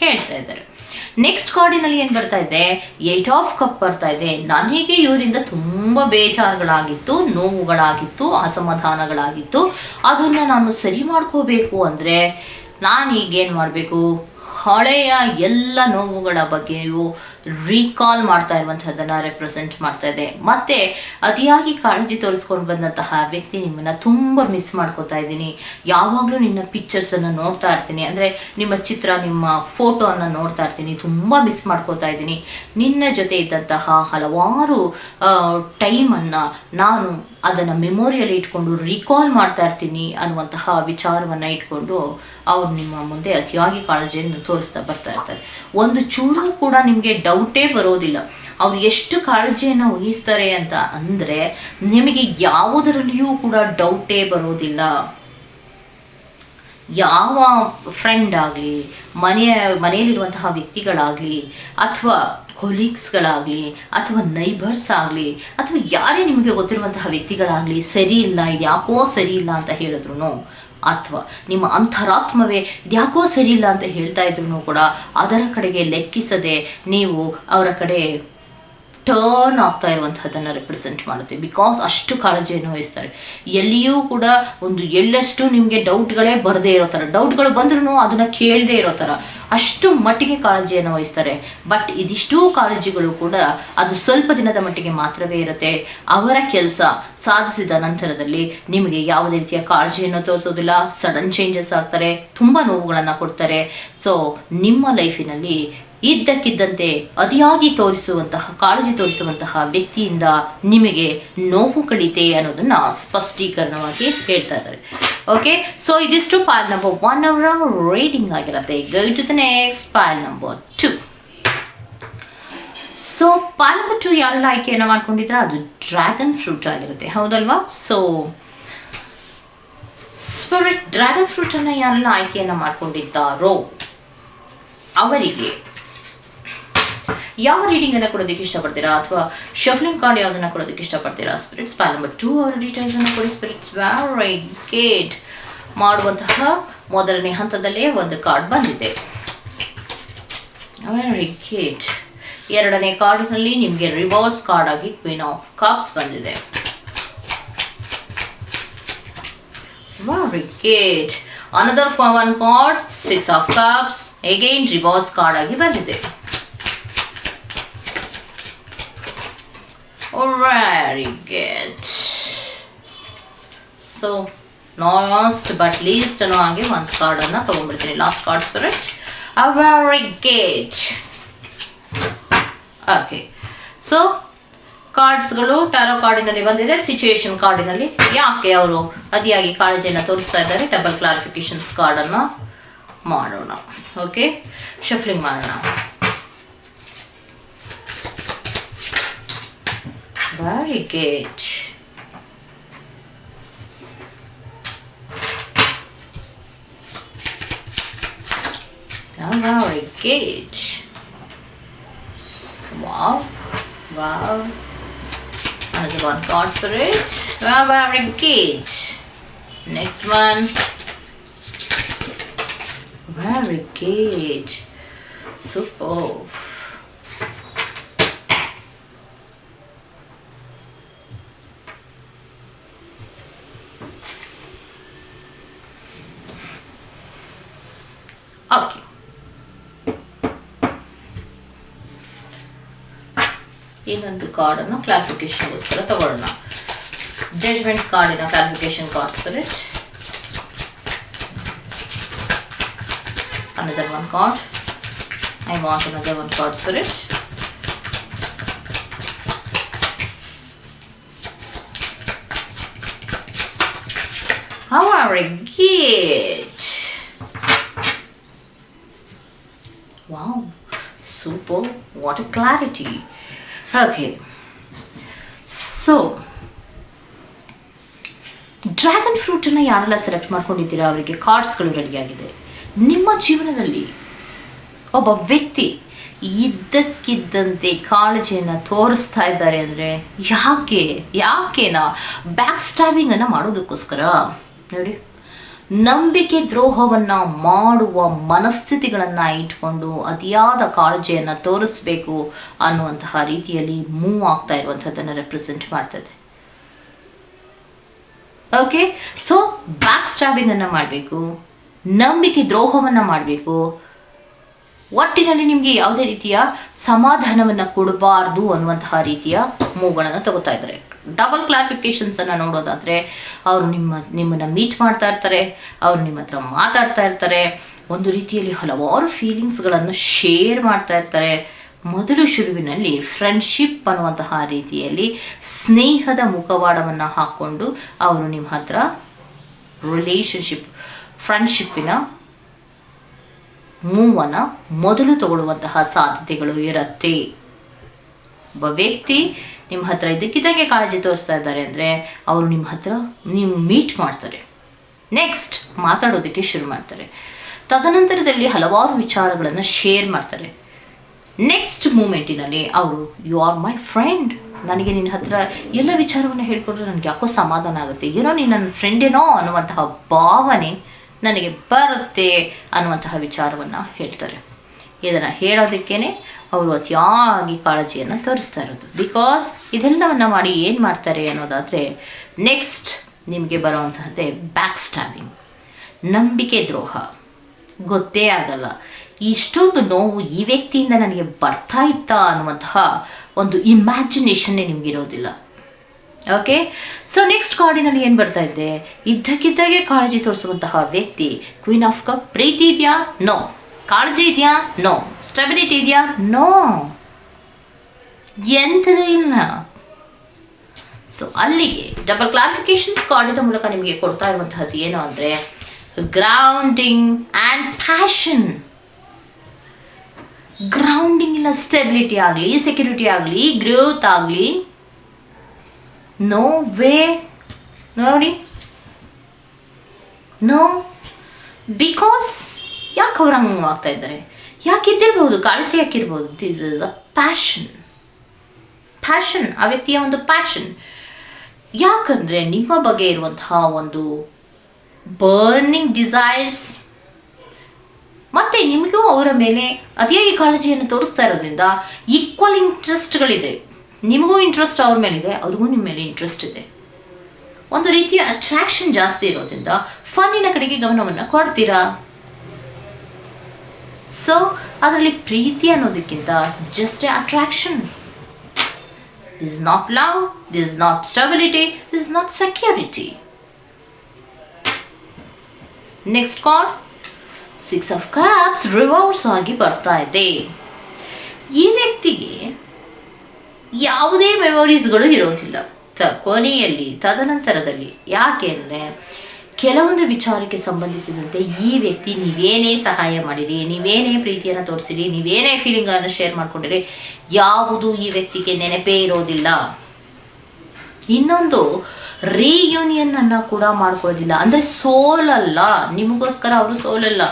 A: ಹೇಳ್ತಾ ಇದ್ದಾರೆ. ನೆಕ್ಸ್ಟ್ ಕಾರ್ಡಿನಲ್ಲಿ ಏನು ಬರ್ತಾ ಇದೆ? ಏಟ್ ಆಫ್ ಕಪ್ ಬರ್ತಾ ಇದೆ. ನನಗೆ ಇವರಿಂದ ತುಂಬ ಬೇಜಾರುಗಳಾಗಿತ್ತು, ನೋವುಗಳಾಗಿತ್ತು, ಅಸಮಾಧಾನಗಳಾಗಿತ್ತು. ಅದನ್ನು ನಾನು ಸರಿ ಮಾಡ್ಕೋಬೇಕು ಅಂದರೆ ನಾನು ಈಗೇನು ಮಾಡಬೇಕು? ಹಳೆಯ ಎಲ್ಲ ನೋವುಗಳ ಬಗ್ಗೆಯೂ ರೀಕಾಲ್ ಮಾಡ್ತಾ ಇರುವಂತಹದನ್ನ ರೆಪ್ರೆಸೆಂಟ್ ಮಾಡ್ತಾ ಇದೆ. ಮತ್ತೆ ಅತಿಯಾಗಿ ಕಾಳಜಿ ತೋರಿಸ್ಕೊಂಡು ಬಂದಂತಹ ವ್ಯಕ್ತಿ ನಿಮ್ಮನ್ನ ತುಂಬಾ ಮಿಸ್ ಮಾಡ್ಕೋತಾ ಇದ್ದೀನಿ. ಯಾವಾಗಲೂ ನಿನ್ನ ಪಿಕ್ಚರ್ಸನ್ನು ನೋಡ್ತಾ ಇರ್ತೀನಿ. ಅಂದ್ರೆ ನಿಮ್ಮ ಚಿತ್ರ, ನಿಮ್ಮ ಫೋಟೋವನ್ನು ನೋಡ್ತಾ ಇರ್ತೀನಿ. ತುಂಬಾ ಮಿಸ್ ಮಾಡ್ಕೋತಾ ಇದ್ದೀನಿ. ನಿನ್ನ ಜೊತೆ ಇದ್ದಂತಹ ಹಲವಾರು ಟೈಮನ್ನು ನಾನು ಅದನ್ನು ಮೆಮೊರಿಯಲ್ಲಿ ಇಟ್ಕೊಂಡು ರೀಕಾಲ್ ಮಾಡ್ತಾ ಇರ್ತೀನಿ ಅನ್ನುವಂತಹ ವಿಚಾರವನ್ನು ಇಟ್ಕೊಂಡು ಅವ್ರು ನಿಮ್ಮ ಮುಂದೆ ಅತಿಯಾಗಿ ಕಾಳಜಿಯನ್ನು ತೋರಿಸ್ತಾ ಬರ್ತಾ ಇರ್ತಾರೆ. ಒಂದು ಚೂರು ಕೂಡ ನಿಮಗೆ ಡೌಟೇ ಬರೋದಿಲ್ಲ. ಅವ್ರು ಎಷ್ಟು ಕಾಳಜಿಯನ್ನು ವಹಿಸ್ತಾರೆ ಅಂತ ಅಂದರೆ ನಿಮಗೆ ಯಾವುದರಲ್ಲಿಯೂ ಕೂಡ ಡೌಟೇ ಬರೋದಿಲ್ಲ. ಯಾವ ಫ್ರೆಂಡ್ ಆಗಲಿ, ಮನೆಯ, ಮನೆಯಲ್ಲಿರುವಂತಹ ವ್ಯಕ್ತಿಗಳಾಗಲಿ, ಅಥವಾ ಕೊಲೀಗ್ಸ್ಗಳಾಗಲಿ ಅಥವಾ ನೈಬರ್ಸ್ ಆಗಲಿ, ಅಥವಾ ಯಾರೇ ನಿಮಗೆ ಗೊತ್ತಿರುವಂತಹ ವ್ಯಕ್ತಿಗಳಾಗಲಿ, ಸರಿ ಇಲ್ಲ ಯಾಕೋ ಸರಿ ಇಲ್ಲ ಅಂತ ಹೇಳಿದ್ರು ಅಥವಾ ನಿಮ್ಮ ಅಂತರಾತ್ಮವೇ ಇದ್ಯಾಕೋ ಸರಿ ಇಲ್ಲ ಅಂತ ಹೇಳ್ತಾ ಇದ್ರು ಕೂಡ ಅದರ ಕಡೆಗೆ ಲೆಕ್ಕಿಸದೆ ನೀವು ಅವರ ಕಡೆ ಟರ್ನ್ ಆಗ್ತಾ ಇರುವಂಥದ್ದನ್ನು ರೆಪ್ರೆಸೆಂಟ್ ಮಾಡುತ್ತೆ. ಬಿಕಾಸ್ ಅಷ್ಟು ಕಾಳಜಿಯನ್ನು ವಹಿಸ್ತಾರೆ. ಎಲ್ಲಿಯೂ ಕೂಡ ಒಂದು ಎಲ್ಲಷ್ಟು ನಿಮಗೆ ಡೌಟ್ಗಳೇ ಬರದೇ ಇರೋ ಥರ ಡೌಟ್ಗಳು ಬಂದ್ರೂ ಅದನ್ನು ಕೇಳದೇ ಇರೋ ಥರ ಅಷ್ಟು ಮಟ್ಟಿಗೆ ಕಾಳಜಿಯನ್ನು ವಹಿಸ್ತಾರೆ. ಬಟ್ ಇದಿಷ್ಟೂ ಕಾಳಜಿಗಳು ಕೂಡ ಅದು ಸ್ವಲ್ಪ ದಿನದ ಮಟ್ಟಿಗೆ ಮಾತ್ರವೇ ಇರುತ್ತೆ. ಅವರ ಕೆಲಸ ಸಾಧಿಸಿದ ನಂತರದಲ್ಲಿ ನಿಮಗೆ ಯಾವುದೇ ರೀತಿಯ ಕಾಳಜಿಯನ್ನು ತೋರಿಸೋದಿಲ್ಲ. ಸಡನ್ ಚೇಂಜಸ್ ಆಗ್ತಾರೆ. ತುಂಬ ನೋವುಗಳನ್ನು ಕೊಡ್ತಾರೆ. ಸೊ ನಿಮ್ಮ ಲೈಫಿನಲ್ಲಿ ಇದ್ದಕ್ಕಿದ್ದಂತೆ ಅತಿಯಾಗಿ ತೋರಿಸುವಂತಹ, ಕಾಳಜಿ ತೋರಿಸುವಂತಹ ವ್ಯಕ್ತಿಯಿಂದ ನಿಮಗೆ ನೋವು ಕಳೀತೆ ಅನ್ನೋದನ್ನ ಸ್ಪಷ್ಟೀಕರಣವಾಗಿ ಹೇಳ್ತಾ ಇದ್ದಾರೆ. ಓಕೆ ಸೊ ಇದಿಷ್ಟು ಪಾಲ್ ನಂಬರ್ ಒನ್ ಅವರ ರೀಡಿಂಗ್ ಆಗಿರುತ್ತೆ. Go to the next pile number two so pile number two ಯಾರೆಲ್ಲ ಆಯ್ಕೆಯನ್ನು ಮಾಡ್ಕೊಂಡಿದ್ರೆ? ಅದು ಡ್ರ್ಯಾಗನ್ ಫ್ರೂಟ್ ಆಗಿರುತ್ತೆ. ಹೌದಲ್ವಾ? ಸೊ ಸ್ಪಿರಿಟ್ ಡ್ರ್ಯಾಗನ್ ಫ್ರೂಟನ್ನು ಯಾರೆಲ್ಲ ಆಯ್ಕೆಯನ್ನು ಮಾಡ್ಕೊಂಡಿದ್ದಾರೋ, ಅವರಿಗೆ ಯಾವ ರೀಡಿಂಗ್ ಅನ್ನ ಕೊಡೋದಕ್ಕೆ ಇಷ್ಟಪಡ್ತೀರಾ? ಅಥವಾ ಶಫ್ಲಿಂಗ್ ಕಾರ್ಡ್ ಯಾವ್ದನ್ನ ಕೊಡೋದಕ್ಕೆ ಇಷ್ಟಪಡ್ತೀರಾ? ಸ್ಪಿರಿಟ್ಸ್ ಪ್ಯಾಲ್ ನಂಬರ್ ಟೂ ಅವರ ಡೀಟೇಲ್ಸ್ ಅನ್ನು ಕೊಡಿ. ಸ್ಪಿರಿಟ್ಸ್ ವೆರಿ ಗೇಟ್ ಮಾಡುವಂತಹ ಮೊದಲನೇ ಹಂತದಲ್ಲೇ ಒಂದು ಕಾರ್ಡ್ ಬಂದಿದೆ. ವೆರಿ ಗೇಟ್ ಎರಡನೇ ಕಾರ್ಡ್ನಲ್ಲಿ ನಿಮಗೆ ರಿವರ್ಸ್ ಕಾರ್ಡ್ ಆಗಿ ಕ್ವೀನ್ ಆಫ್ ಕಪ್ಸ್ ಬಂದಿದೆ. Very great another one card six of cups again reverse card ಆಗಿ ಬಂದಿದೆ. Very good. So last but least ಅನ್ನೋ ಹಾಗೆ ಒಂದು ಕಾರ್ಡನ್ನು ತೊಗೊಂಡ್ಬಿಡ್ತೀನಿ last card spirit very gauge okay so ಕಾರ್ಡ್ಸ್ಗಳು ಟ್ಯಾರೋ ಕಾರ್ಡಿನಲ್ಲಿ ಬಂದಿದೆ. ಸಿಚುಯೇಷನ್ ಕಾರ್ಡಿನಲ್ಲಿ ಯಾಕೆ ಅವರು ಅತಿಯಾಗಿ ಕಾಳಜಿಯನ್ನು ತೋರಿಸ್ತಾ ಇದ್ದಾರೆ? ಡಬಲ್ ಕ್ಲಾರಿಫಿಕೇಶನ್ಸ್ ಕಾರ್ಡನ್ನು ಮಾಡೋಣ. ಓಕೆ ಶಫ್ಲಿಂಗ್ ಮಾಡೋಣ. Very good. Oh, very good. Wow. Wow. Another one card spirit. Wow, very good. Next one. Very good. Super. ಇನ್ನೊಂದು ಕಾರ್ಡನ್ನು ಕ್ಲಾರಿಫಿಕೇಶನ್ಗೋಸ್ಕರ ತಗೊಳ್ಳೋಣ ಜಡ್ಜ್ಮೆಂಟ್ ಕಾರ್ಡಿನ clarification card spirit another one card. I want another one card spirit. How are I get? Wow, super. What a clarity. Okay. So, dragon ಫ್ರೂಟನ್ನು ಯಾರೆಲ್ಲ select ಮಾಡ್ಕೊಂಡಿದ್ದೀರಾ? ಅವರಿಗೆ ಕಾರ್ಡ್ಸ್ಗಳು ರೆಡಿಯಾಗಿದೆ ನಿಮ್ಮ ಜೀವನದಲ್ಲಿ ಒಬ್ಬ ವ್ಯಕ್ತಿ ಇದ್ದಕ್ಕಿದ್ದಂತೆ ಕಾಳಜಿಯನ್ನು ತೋರಿಸ್ತಾ ಇದ್ದಾರೆ ಅಂದರೆ ಯಾಕೆ ಯಾಕೆನಾ ಬ್ಯಾಕ್ ಸ್ಟ್ಯಾಬಿಂಗನ್ನು ಮಾಡೋದಕ್ಕೋಸ್ಕರ? ನೋಡಿ. ನಂಬಿಕೆ ದ್ರೋಹವನ್ನು ಮಾಡುವ ಮನಸ್ಥಿತಿಗಳನ್ನು ಇಟ್ಕೊಂಡು ಅತಿಯಾದ ಕಾಳಜಿಯನ್ನು ತೋರಿಸ್ಬೇಕು ಅನ್ನುವಂತಹ ರೀತಿಯಲ್ಲಿ ಮೂವ್ ಆಗ್ತಾ ಇರುವಂಥದ್ದನ್ನು ರೆಪ್ರೆಸೆಂಟ್ ಮಾಡ್ತದೆ. ಓಕೆ ಸೊ ಬ್ಯಾಕ್ ಸ್ಟ್ಯಾಬಿಂಗನ್ನು ಮಾಡಬೇಕು, ನಂಬಿಕೆ ದ್ರೋಹವನ್ನು ಮಾಡಬೇಕು. ಒಟ್ಟಿನಲ್ಲಿ ನಿಮಗೆ ಯಾವುದೇ ರೀತಿಯ ಸಮಾಧಾನವನ್ನು ಕೊಡಬಾರ್ದು ಅನ್ನುವಂತಹ ರೀತಿಯ ಮೂವ್ಗಳನ್ನು ತಗೋತಾ ಇದ್ದಾರೆ ಡಬಲ್ ಕ್ಲಾರಿಫಿಕೇಶನ್ಸನ್ನು ನೋಡೋದಾದರೆ ಅವರು ನಿಮ್ಮ, ನಿಮ್ಮನ್ನು ಮೀಟ್ ಮಾಡ್ತಾ ಇರ್ತಾರೆ, ಅವ್ರು ನಿಮ್ಮ ಹತ್ರ ಮಾತಾಡ್ತಾ ಇರ್ತಾರೆ, ಒಂದು ರೀತಿಯಲ್ಲಿ ಹಲವಾರು ಫೀಲಿಂಗ್ಸ್ಗಳನ್ನು ಶೇರ್ ಮಾಡ್ತಾ ಇರ್ತಾರೆ. ಮೊದಲು ಶುರುವಿನಲ್ಲಿ ಫ್ರೆಂಡ್ಶಿಪ್ ಅನ್ನುವಂತಹ ರೀತಿಯಲ್ಲಿ ಸ್ನೇಹದ ಮುಖವಾಡವನ್ನು ಹಾಕ್ಕೊಂಡು ಅವರು ನಿಮ್ಮ ಹತ್ರ ರಿಲೇಷನ್ಶಿಪ್ ಫ್ರೆಂಡ್ಶಿಪ್ಪಿನ ಮೂವನ ಮೊದಲು ತಗೊಳ್ಳುವಂತಹ ಸಾಧ್ಯತೆಗಳು ಇರುತ್ತೆ. ಒಬ್ಬ ವ್ಯಕ್ತಿ ನಿಮ್ಮ ಹತ್ರ ಇದ್ದಕ್ಕಿದ್ದಂಗೆ ಕಾಳಜಿ ತೋರಿಸ್ತಾ ಇದ್ದಾರೆ ಅಂದರೆ ಅವರು ನಿಮ್ಮ ಹತ್ರ ನೀವು ಮೀಟ್ ಮಾಡ್ತಾರೆ. ನೆಕ್ಸ್ಟ್ ಮಾತಾಡೋದಕ್ಕೆ ಶುರು ಮಾಡ್ತಾರೆ. ತದನಂತರದಲ್ಲಿ ಹಲವಾರು ವಿಚಾರಗಳನ್ನು ಶೇರ್ ಮಾಡ್ತಾರೆ. ನೆಕ್ಸ್ಟ್ ಮೂಮೆಂಟಿನಲ್ಲಿ ಅವರು ಯು ಆರ್ ಮೈ ಫ್ರೆಂಡ್ ನನಗೆ ನಿನ್ನ ಹತ್ರ ಎಲ್ಲ ವಿಚಾರವನ್ನು ಹೇಳ್ಕೊಟ್ರೆ ನನಗೆ ಯಾಕೋ ಸಮಾಧಾನ ಆಗುತ್ತೆ. ಏನೋ ನೀನು ನನ್ನ ಫ್ರೆಂಡೇನೋ ಅನ್ನುವಂತಹ ಭಾವನೆ ನನಗೆ ಬರುತ್ತೆ ಅನ್ನುವಂತಹ ವಿಚಾರವನ್ನು ಹೇಳ್ತಾರೆ. ಇದನ್ನು ಹೇಳೋದಕ್ಕೇ ಅವರು ಅತಿಯಾಗಿ ಕಾಳಜಿಯನ್ನು ತೋರಿಸ್ತಾ ಇರೋದು. ಬಿಕಾಸ್ ಇದೆಲ್ಲವನ್ನು ಮಾಡಿ ಏನು ಮಾಡ್ತಾರೆ ಅನ್ನೋದಾದರೆ ನೆಕ್ಸ್ಟ್ ನಿಮಗೆ ಬರುವಂತಹದ್ದೇ ಬ್ಯಾಕ್ ಸ್ಟ್ಯಾಬಿಂಗ್ ನಂಬಿಕೆ ದ್ರೋಹ. ಗೊತ್ತೇ ಆಗಲ್ಲ. ಇಷ್ಟೊಂದು ನೋವು ಈ ವ್ಯಕ್ತಿಯಿಂದ ನನಗೆ ಬರ್ತಾ ಇತ್ತಾ ಅನ್ನುವಂತಹ ಒಂದು ಇಮ್ಯಾಜಿನೇಷನ್ನೇ ನಿಮಗಿರೋದಿಲ್ಲ. ಓಕೆ ಸೊ ನೆಕ್ಸ್ಟ್ ಕಾರ್ಡಿನಲ್ಲಿ ಏನು ಬರ್ತಾ ಇದೆ? ಇದ್ದಕ್ಕಿದ್ದಾಗೆ ಕಾಳಜಿ ತೋರಿಸುವಂತಹ ವ್ಯಕ್ತಿ ಕ್ವೀನ್ ಆಫ್ ಕಪ್ ಪ್ರೀತಿ ಇದೆಯಾ? ನೋ ಕಾಳಜಿ ಇದೆಯಾ? ನೋ ಸ್ಟೆಬಿಲಿಟಿ ಇದೆಯಾ? ನೋ ಎಂಥದೂ ಇಲ್ಲ. ಸೊ ಅಲ್ಲಿಗೆ ಡಬಲ್ ಕ್ಲಾರಿಫಿಕೇಶನ್ಸ್ ಕಾರ್ಡಿನ ಮೂಲಕ ನಿಮಗೆ ಕೊಡ್ತಾ ಇರುವಂತಹದ್ದು ಏನು ಅಂದರೆ ಗ್ರೌಂಡಿಂಗ್ ಆ್ಯಂಡ್ ಪ್ಯಾಷನ್ ಗ್ರೌಂಡಿಂಗ್ ಇಲ್ಲ ಸ್ಟೆಬಿಲಿಟಿ ಆಗಲಿ ಸೆಕ್ಯೂರಿಟಿ ಆಗಲಿ ಗ್ರೋತ್ ಆಗಲಿ. ನೋ ವೇ ನೋಡಿ. ನೋ ಬಿಕಾಸ್ ಯಾಕೆ ಅವ್ರು ಹಂಗೆ ಆಗ್ತಾ ಇದ್ದಾರೆ? ಯಾಕೆ ಇದ್ದಿರ್ಬೋದು? ಕಾಳಜಿ ಯಾಕಿರ್ಬೋದು this is a passion passion ಆ ವ್ಯಕ್ತಿಯ ಒಂದು ಪ್ಯಾಷನ್ ಯಾಕಂದರೆ ನಿಮ್ಮ ಬಗ್ಗೆ ಇರುವಂತಹ ಒಂದು ಬರ್ನಿಂಗ್ ಡಿಸೈರ್ಸ್ ಮತ್ತು ನಿಮಗೂ ಅವರ ಮೇಲೆ ಅತಿಯಾಗಿ ಕಾಳಜಿಯನ್ನು ತೋರಿಸ್ತಾ ಇರೋದ್ರಿಂದ ಈಕ್ವಲ್ ಇಂಟ್ರೆಸ್ಟ್ಗಳಿದೆ ನಿಮಗೂ ಇಂಟ್ರೆಸ್ಟ್ ಅವ್ರ ಮೇಲಿದೆ, ಅವ್ರಿಗೂ ನಿಮ್ಮ ಮೇಲೆ ಇಂಟ್ರೆಸ್ಟ್ ಇದೆ. ಒಂದು ರೀತಿಯ ಅಟ್ರಾಕ್ಷನ್ ಜಾಸ್ತಿ ಇರೋದ್ರಿಂದ ಫನ್ನಿನ ಕಡೆಗೆ ಗಮನವನ್ನು ಕೊಡ್ತೀರಾ? ಸೊ ಅದರಲ್ಲಿ ಪ್ರೀತಿ ಅನ್ನೋದಕ್ಕಿಂತ just a attraction this not love this not stability this not security next card six of cups reverse ಆಗಿ ಬರ್ತಾ ಇದೆ. ಈ ವ್ಯಕ್ತಿಗೆ ಯಾವುದೇ ಮೆಮೊರೀಸ್ಗಳು ಇರೋದಿಲ್ಲ. ತ ಕೊನೆಯಲ್ಲಿ, ತದನಂತರದಲ್ಲಿ ಯಾಕೆ ಅಂದರೆ ಕೆಲವೊಂದು ವಿಚಾರಕ್ಕೆ ಸಂಬಂಧಿಸಿದಂತೆ ಈ ವ್ಯಕ್ತಿ ನೀವೇನೇ ಸಹಾಯ ಮಾಡಿರಿ, ನೀವೇನೇ ಪ್ರೀತಿಯನ್ನು ತೋರಿಸಿರಿ, ನೀವೇನೇ ಫೀಲಿಂಗ್ಗಳನ್ನು ಶೇರ್ ಮಾಡ್ಕೊಂಡಿರಿ, ಯಾವುದು ಈ ವ್ಯಕ್ತಿಗೆ ನೆನಪೇ ಇರೋದಿಲ್ಲ. ಇನ್ನೊಂದು ರೀಯೂನಿಯನ್ ಅನ್ನ ಕೂಡ ಮಾಡ್ಕೊಳ್ಳೋದಿಲ್ಲ. ಅಂದರೆ ಸೋಲಲ್ಲ, ನಿಮಗೋಸ್ಕರ ಅವರು ಸೋಲಲ್ಲ.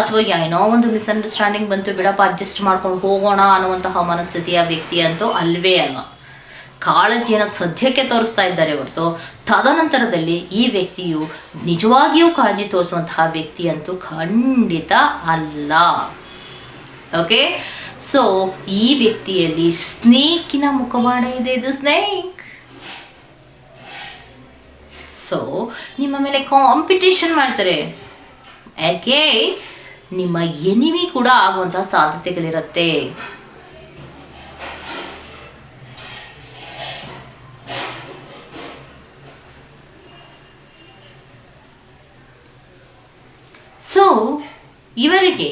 A: ಅಥವಾ ಏನೋ ಒಂದು ಮಿಸ್ಅಂಡರ್ಸ್ಟ್ಯಾಂಡಿಂಗ್ ಬಂತು, ಬಿಡಪ್ಪ ಅಡ್ಜಸ್ಟ್ ಮಾಡ್ಕೊಂಡು ಹೋಗೋಣ ಅನ್ನುವಂತಹ ಮನಸ್ಥಿತಿಯ ವ್ಯಕ್ತಿ ಅಂತೂ ಅಲ್ವೇ ಅಲ್ಲ. ಕಾಳಜಿಯನ್ನು ಸದ್ಯಕ್ಕೆ ತೋರಿಸ್ತಾ ಇದ್ದಾರೆ ಹೊರತು ತದನಂತರದಲ್ಲಿ ಈ ವ್ಯಕ್ತಿಯು ನಿಜವಾಗಿಯೂ ಕಾಳಜಿ ತೋರಿಸುವಂತಹ ವ್ಯಕ್ತಿ ಅಂತೂ ಖಂಡಿತ ಅಲ್ಲ. ಓಕೆ ಸೊ ಈ ವ್ಯಕ್ತಿಯಲ್ಲಿ ಸ್ನೇಕಿನ ಮುಖವಾಡ ಇದೆ. ಇದು ಸ್ನೇಕ್. ಸೊ ನಿಮ್ಮ ಮೇಲೆ ಕಾಂಪಿಟೇಷನ್ ಮಾಡ್ತಾರೆ. ಯಾಕೆ ನಿಮ್ಮ ಎನಿಮಿ ಕೂಡ ಆಗುವಂತಹ ಸಾಧ್ಯತೆಗಳಿರುತ್ತೆ. ಸೊ ಇವರಿಗೆ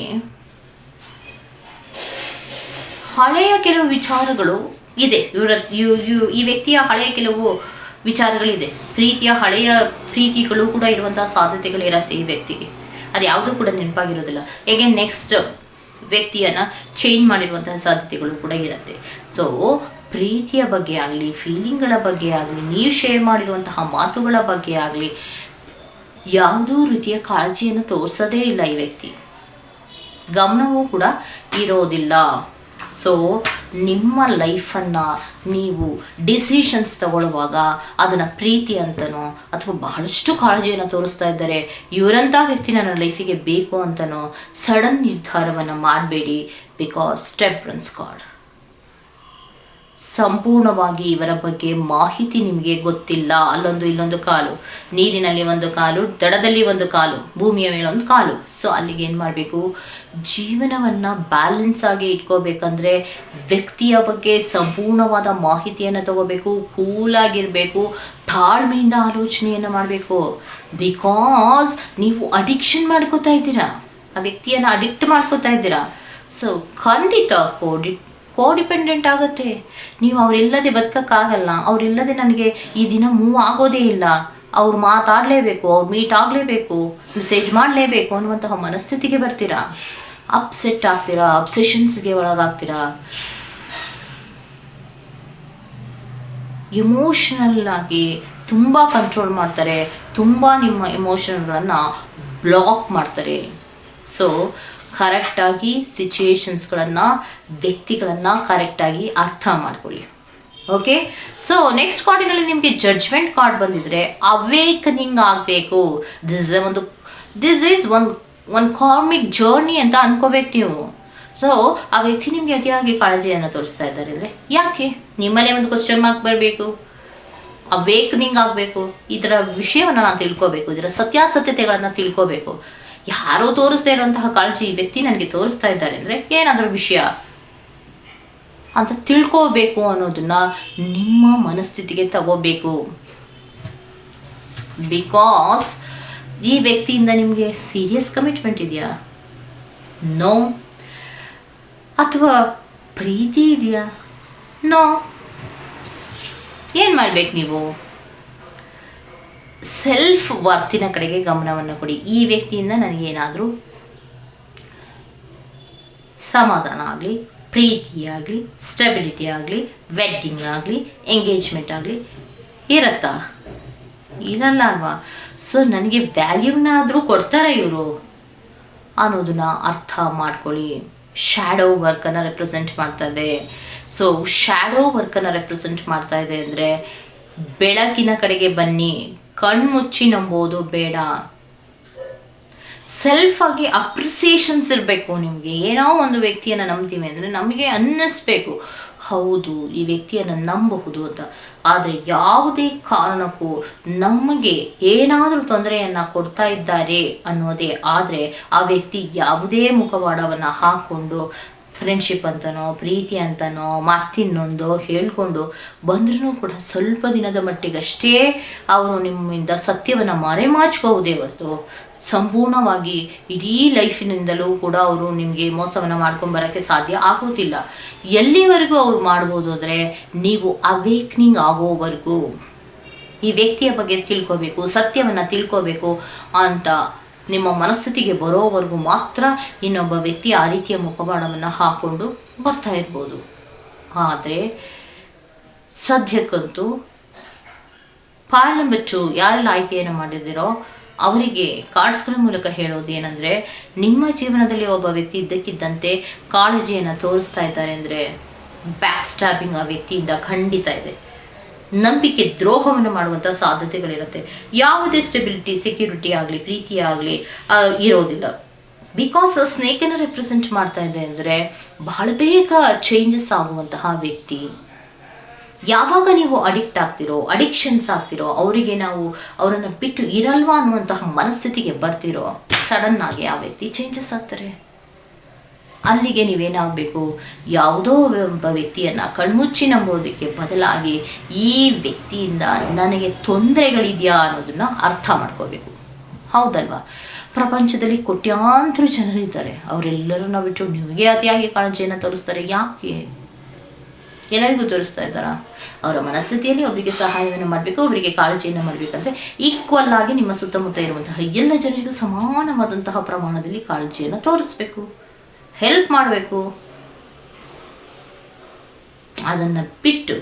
A: ಹಳೆಯ ಕೆಲವು ವಿಚಾರಗಳು ಇದೆ. ಇವರ, ಇವ್- ಇವ್- ಈ ವ್ಯಕ್ತಿಯ ಹಳೆಯ ಕೆಲವು ವಿಚಾರಗಳಿದೆ. ಪ್ರೀತಿಯ ಹಳೆಯ ಪ್ರೀತಿಗಳು ಕೂಡ ಇರುವಂತಹ ಸಾಧ್ಯತೆಗಳು ಇರತ್ತೆ ಈ ವ್ಯಕ್ತಿಗೆ. ಅದು ಯಾವುದೂ ಕೂಡ ನೆನಪಾಗಿರೋದಿಲ್ಲ. ಹೇಗೆ ನೆಕ್ಸ್ಟ್ ವ್ಯಕ್ತಿಯನ್ನು ಚೇಂಜ್ ಮಾಡಿರುವಂತಹ ಸಾಧ್ಯತೆಗಳು ಕೂಡ ಇರುತ್ತೆ. ಸೊ ಪ್ರೀತಿಯ ಬಗ್ಗೆ ಆಗಲಿ ಫೀಲಿಂಗ್ಗಳ ಬಗ್ಗೆ ಆಗಲಿ, ನೀವು ಶೇರ್ ಮಾಡಿರುವಂತಹ ಮಾತುಗಳ ಬಗ್ಗೆ ಆಗಲಿ ಯಾವುದೂ ರೀತಿಯ ಕಾಳಜಿಯನ್ನು ತೋರಿಸೋದೇ ಇಲ್ಲ ಈ ವ್ಯಕ್ತಿ. ಗಮನವೂ ಕೂಡ ಇರೋದಿಲ್ಲ. ಸೊ ನಿಮ್ಮ ಲೈಫನ್ನು ನೀವು ಡಿಸಿಷನ್ಸ್ ತಗೊಳ್ಳುವಾಗ ಅದನ್ನು ಪ್ರೀತಿ ಅಂತನೋ ಅಥವಾ ಬಹಳಷ್ಟು ಕಾಳಜಿಯನ್ನು ತೋರಿಸ್ತಾ ಇದ್ದಾರೆ ಇವರಂಥ ವ್ಯಕ್ತಿ ನನ್ನ ಲೈಫಿಗೆ ಬೇಕು ಅಂತನೋ ಸಡನ್ ನಿರ್ಧಾರವನ್ನು ಮಾಡಬೇಡಿ. ಬಿಕಾಸ್ ಟೆಂಪ್ರನ್ಸ್ ಕಾರ್ಡ್ ಸಂಪೂರ್ಣವಾಗಿ ಇವರ ಬಗ್ಗೆ ಮಾಹಿತಿ ನಿಮಗೆ ಗೊತ್ತಿಲ್ಲ. ಅಲ್ಲೊಂದು ಇಲ್ಲೊಂದು ಕಾಲು. ನೀರಿನಲ್ಲಿ ಒಂದು ಕಾಲು, ದಡದಲ್ಲಿ ಒಂದು ಕಾಲು, ಭೂಮಿಯ ಮೇಲೆ ಒಂದು ಕಾಲು. ಸೊ ಅಲ್ಲಿಗೆ ಏನು ಮಾಡಬೇಕು? ಜೀವನವನ್ನು ಬ್ಯಾಲೆನ್ಸ್ ಆಗಿ ಇಟ್ಕೋಬೇಕಂದ್ರೆ ವ್ಯಕ್ತಿಯ ಬಗ್ಗೆ ಸಂಪೂರ್ಣವಾದ ಮಾಹಿತಿಯನ್ನು ತಗೋಬೇಕು ಕೂಲಾಗಿರಬೇಕು ತಾಳ್ಮೆಯಿಂದ ಆಲೋಚನೆಯನ್ನು ಮಾಡಬೇಕು. ಬಿಕಾಸ್ ನೀವು ಅಡಿಕ್ಷನ್ ಮಾಡ್ಕೋತಾ ಇದ್ದೀರಾ. ಆ ವ್ಯಕ್ತಿಯನ್ನು ಅಡಿಕ್ಟ್ ಮಾಡ್ಕೋತಾ ಇದ್ದೀರಾ. ಸೊ ಖಂಡಿತ ಕೋಡಿ ಕೋಡಿಪೆಂಡೆಂಟ್ ಆಗುತ್ತೆ. ನೀವು ಅವರಿಲ್ಲದೆ ಬದುಕೋಕ್ಕಾಗಲ್ಲ. ಅವರಿಲ್ಲದೆ ನನಗೆ ಈ ದಿನ ಮೂವ್ ಆಗೋದೇ ಇಲ್ಲ. ಅವ್ರು ಮಾತಾಡಲೇಬೇಕು, ಅವ್ರು ಮೀಟ್ ಆಗಲೇಬೇಕು ಮೆಸೇಜ್ ಮಾಡಲೇಬೇಕು ಅನ್ನುವಂತಹ ಮನಸ್ಥಿತಿಗೆ ಬರ್ತೀರಾ? ಅಪ್ಸೆಟ್ ಆಗ್ತೀರಾ? ಅಬ್ಸೆಷನ್ಸ್ಗೆ ಒಳಗಾಗ್ತೀರಾ? ಎಮೋಷನಲ್ ಆಗಿ ತುಂಬ ಕಂಟ್ರೋಲ್ ಮಾಡ್ತಾರೆ. ತುಂಬ ನಿಮ್ಮ ಎಮೋಷನ್ಗಳನ್ನು ಬ್ಲಾಕ್ ಮಾಡ್ತಾರೆ. ಸೊ ಕರೆಕ್ಟಾಗಿ ಸಿಚುಯೇಷನ್ಸ್ಗಳನ್ನು ವ್ಯಕ್ತಿಗಳನ್ನು ಕರೆಕ್ಟಾಗಿ ಅರ್ಥ ಮಾಡ್ಕೊಳ್ಳಿ. ಓಕೆ ಸೊ ನೆಕ್ಸ್ಟ್ ಕಾರ್ಡಿನಲ್ಲಿ ನಿಮಗೆ ಜಡ್ಜ್ಮೆಂಟ್ ಕಾರ್ಡ್ ಬಂದಿದ್ರೆ ಅವೇಕನಿಂಗ್ ಆಗಬೇಕು. ದಿಸ್ ಒಂದು this is one one karmic journey ಅಂತ ಅನ್ಕೋಬೇಕು ನೀವು. ಸೊ ಆ ವ್ಯಕ್ತಿ ನಿಮಗೆ ಅತಿಯಾಗಿ ಕಾಳಜಿಯನ್ನು ತೋರಿಸ್ತಾ ಇದ್ದಾರೆ ಅಂದರೆ ಯಾಕೆ? ನಿಮ್ಮಲ್ಲೇ ಒಂದು ಕ್ವಶನ್ ಮಾರ್ಕ್ ಬರಬೇಕು. ಅವೇಕನಿಂಗ್ ಆಗಬೇಕು. ಇದರ ವಿಷಯವನ್ನು ನಾನು ತಿಳ್ಕೋಬೇಕು. ಇದರ ಸತ್ಯಾಸತ್ಯತೆಗಳನ್ನು ತಿಳ್ಕೋಬೇಕು. ಯಾರೋ ತೋರಿಸ್ದೇ ಇರುವಂತಹ ಕಾಳಜಿ ಈ ವ್ಯಕ್ತಿ ನನಗೆ ತೋರಿಸ್ತಾ ಇದ್ದಾರೆ ಅಂದರೆ ಏನಾದರೂ ವಿಷಯ ಅಂತ ತಿಳ್ಕೋಬೇಕು ಅನ್ನೋದನ್ನ ನಿಮ್ಮ ಮನಸ್ಥಿತಿಗೆ ತಗೋಬೇಕು. ಬಿಕಾಸ್ ಈ ವ್ಯಕ್ತಿಯಿಂದ ನಿಮಗೆ ಸೀರಿಯಸ್ ಕಮಿಟ್ಮೆಂಟ್ ಇದೆಯಾ? ನೋ ಅಥವಾ ಪ್ರೀತಿ ಇದೆಯಾ? ನೋ ಏನು ಮಾಡ್ಬೇಕು ನೀವು? ಸೆಲ್ಫ್ ವರ್ತಿನ ಕಡೆಗೆ ಗಮನವನ್ನು ಕೊಡಿ. ಈ ವ್ಯಕ್ತಿಯಿಂದ ನನಗೇನಾದರೂ ಸಮಾಧಾನ ಆಗಲಿ ಪ್ರೀತಿಯಾಗಲಿ ಸ್ಟೆಬಿಲಿಟಿ ಆಗಲಿ ವೆಡ್ಡಿಂಗ್ ಆಗಲಿ ಎಂಗೇಜ್ಮೆಂಟ್ ಆಗಲಿ ಇರತ್ತಾ? ಇರಲ್ಲ ಅಲ್ವಾ? ಸೊ ನನಗೆ ವ್ಯಾಲ್ಯೂನಾದರೂ ಕೊಡ್ತಾರೆ ಇವರು ಅನ್ನೋದನ್ನ ಅರ್ಥ ಮಾಡ್ಕೊಳ್ಳಿ. ಶ್ಯಾಡೋ ವರ್ಕನ್ನು ರೆಪ್ರೆಸೆಂಟ್ ಮಾಡ್ತಾ ಇದೆ. ಸೊ ಶ್ಯಾಡೋ ವರ್ಕನ್ನು ರೆಪ್ರೆಸೆಂಟ್ ಮಾಡ್ತಾ ಇದೆ ಅಂದರೆ ಬೆಳಕಿನ ಕಡೆಗೆ ಬನ್ನಿ. ಕಣ್ಮುಚ್ಚಿ ನಂಬೋದು ಬೇಡ. ಸೆಲ್ಫ್ ಆಗಿ ಅಪ್ರಿಸಿಯೇಷನ್ಸ್ ಇರಬೇಕು ನಿಮಗೆ. ಏನೋ ಒಂದು ವ್ಯಕ್ತಿಯನ್ನು ನಂಬ್ತೀವಿ ಅಂದರೆ ನಮಗೆ ಅನ್ನಿಸ್ಬೇಕು. ಹೌದು, ಈ ವ್ಯಕ್ತಿಯನ್ನು ನಂಬಬಹುದು ಅಂತ. ಆದರೆ ಯಾವುದೇ ಕಾರಣಕ್ಕೂ ನಮಗೆ ಏನಾದರೂ ತೊಂದರೆಯನ್ನು ಕೊಡ್ತಾ ಇದ್ದಾರೆ ಅನ್ನೋದೇ. ಆದರೆ ಆ ವ್ಯಕ್ತಿ ಯಾವುದೇ ಮುಖವಾಡವನ್ನು ಹಾಕ್ಕೊಂಡು ಫ್ರೆಂಡ್ಶಿಪ್ ಅಂತನೋ, ಪ್ರೀತಿ ಅಂತನೋ ಮತ್ತಿನ್ನೊಂದೋ ಹೇಳಿಕೊಂಡು ಬಂದ್ರೂ ಕೂಡ ಸ್ವಲ್ಪ ದಿನದ ಮಟ್ಟಿಗಷ್ಟೇ ಅವರು ನಿಮ್ಮಿಂದ ಸತ್ಯವನ್ನು ಮರೆಮಾಚಬಹುದೇ ಹೊರತು ಸಂಪೂರ್ಣವಾಗಿ ಇಡೀ ಲೈಫಿನಿಂದಲೂ ಕೂಡ ಅವರು ನಿಮಗೆ ಮೋಸವನ್ನು ಮಾಡ್ಕೊಂಬರೋಕ್ಕೆ ಸಾಧ್ಯ ಆಗೋದಿಲ್ಲ. ಎಲ್ಲಿವರೆಗೂ ಅವ್ರು ಮಾಡ್ಬೋದು ಅಂದರೆ ನೀವು ಅವೇಕ್ನಿಂಗ್ ಆಗೋವರೆಗೂ. ಈ ವ್ಯಕ್ತಿಯ ಬಗ್ಗೆ ತಿಳ್ಕೋಬೇಕು, ಸತ್ಯವನ್ನು ತಿಳ್ಕೋಬೇಕು ಅಂತ ನಿಮ್ಮ ಮನಸ್ಥಿತಿಗೆ ಬರೋವರೆಗೂ ಮಾತ್ರ ಇನ್ನೊಬ್ಬ ವ್ಯಕ್ತಿ ಆ ರೀತಿಯ ಮುಖವಾಡವನ್ನು ಹಾಕ್ಕೊಂಡು ಬರ್ತಾ ಇರ್ಬೋದು. ಆದರೆ ಸದ್ಯಕ್ಕಂತೂ ಟು ಯಾರೆಲ್ಲ ಆಯ್ಕೆಯನ್ನು ಮಾಡಿದ್ದೀರೋ ಅವರಿಗೆ ಕಾರ್ಡ್ಸ್ಗಳ ಮೂಲಕ ಹೇಳೋದು ಏನಂದರೆ ನಿಮ್ಮ ಜೀವನದಲ್ಲಿ ಒಬ್ಬ ವ್ಯಕ್ತಿ ಇದ್ದಕ್ಕಿದ್ದಂತೆ ಕಾಳಜಿಯನ್ನು ತೋರಿಸ್ತಾ ಇದ್ದಾರೆ ಅಂದರೆ ಬ್ಯಾಕ್ ಸ್ಟ್ಯಾಪಿಂಗ್ ಆ ವ್ಯಕ್ತಿಯಿಂದ ಖಂಡಿತ ಇದೆ. ನಂಬಿಕೆ ದ್ರೋಹವನ್ನು ಮಾಡುವಂಥ ಸಾಧ್ಯತೆಗಳಿರುತ್ತೆ. ಯಾವುದೇ ಸ್ಟೆಬಿಲಿಟಿ ಸೆಕ್ಯೂರಿಟಿ ಆಗಲಿ, ಪ್ರೀತಿ ಆಗಲಿ ಇರೋದಿಲ್ಲ. ಬಿಕಾಸ್ ಸ್ನೇಕನ್ನು ರೆಪ್ರೆಸೆಂಟ್ ಮಾಡ್ತಾ ಇದೆ ಅಂದರೆ ಬಹಳ ಬೇಗ ಚೇಂಜಸ್ ಆಗುವಂತಹ ವ್ಯಕ್ತಿ. ಯಾವಾಗ ನೀವು ಅಡಿಕ್ಟ್ ಆಗ್ತಿರೋ ಅಡಿಕ್ಷನ್ಸ್ ಆಗ್ತಿರೋ, ಅವರಿಗೆ ನಾವು ಅವರನ್ನು ಬಿಟ್ಟು ಇರಲ್ವಾ ಅನ್ನುವಂತಹ ಮನಸ್ಥಿತಿಗೆ ಬರ್ತಿರೋ ಸಡನ್ ಆಗಿ ಆ ವ್ಯಕ್ತಿ ಚೇಂಜಸ್ ಆಗ್ತಾರೆ. ಅಲ್ಲಿಗೆ ನೀವೇನಾಗಬೇಕು? ಯಾವುದೋ ಒಬ್ಬ ವ್ಯಕ್ತಿಯನ್ನು ಕಣ್ಮುಚ್ಚಿ ನಂಬೋದಕ್ಕೆ ಬದಲಾಗಿ ಈ ವ್ಯಕ್ತಿಯಿಂದ ನನಗೆ ತೊಂದರೆಗಳಿದೆಯಾ ಅನ್ನೋದನ್ನು ಅರ್ಥ ಮಾಡ್ಕೋಬೇಕು. ಹೌದಲ್ವಾ? ಪ್ರಪಂಚದಲ್ಲಿ ಕೋಟ್ಯಾಂತರ ಜನರಿದ್ದಾರೆ. ಅವರೆಲ್ಲರನ್ನ ಬಿಟ್ಟು ನಿಮಗೆ ಅತಿಯಾಗಿ ಕಾಳಜಿಯನ್ನು ತೋರಿಸ್ತಾರೆ ಯಾಕೆ? ಎಲ್ಲರಿಗೂ ತೋರಿಸ್ತಾ ಇದ್ದಾರಾ? ಅವರ ಮನಸ್ಥಿತಿಯಲ್ಲಿ ಅವರಿಗೆ ಸಹಾಯವನ್ನು ಮಾಡಬೇಕು ಒಬ್ಬರಿಗೆ ಕಾಳಜಿಯನ್ನು ಮಾಡಬೇಕಂದ್ರೆ ಈಕ್ವಲ್ ಆಗಿ ನಿಮ್ಮ ಸುತ್ತಮುತ್ತ ಇರುವಂತಹ ಎಲ್ಲ ಜನರಿಗೂ ಸಮಾನವಾದಂತಹ ಪ್ರಮಾಣದಲ್ಲಿ ಕಾಳಜಿಯನ್ನು ತೋರಿಸ್ಬೇಕು. ಹೆಲ್ಪ್ ಮಾಡಬೇಕು. ಅದನ್ನು ಬಿಟ್ಟು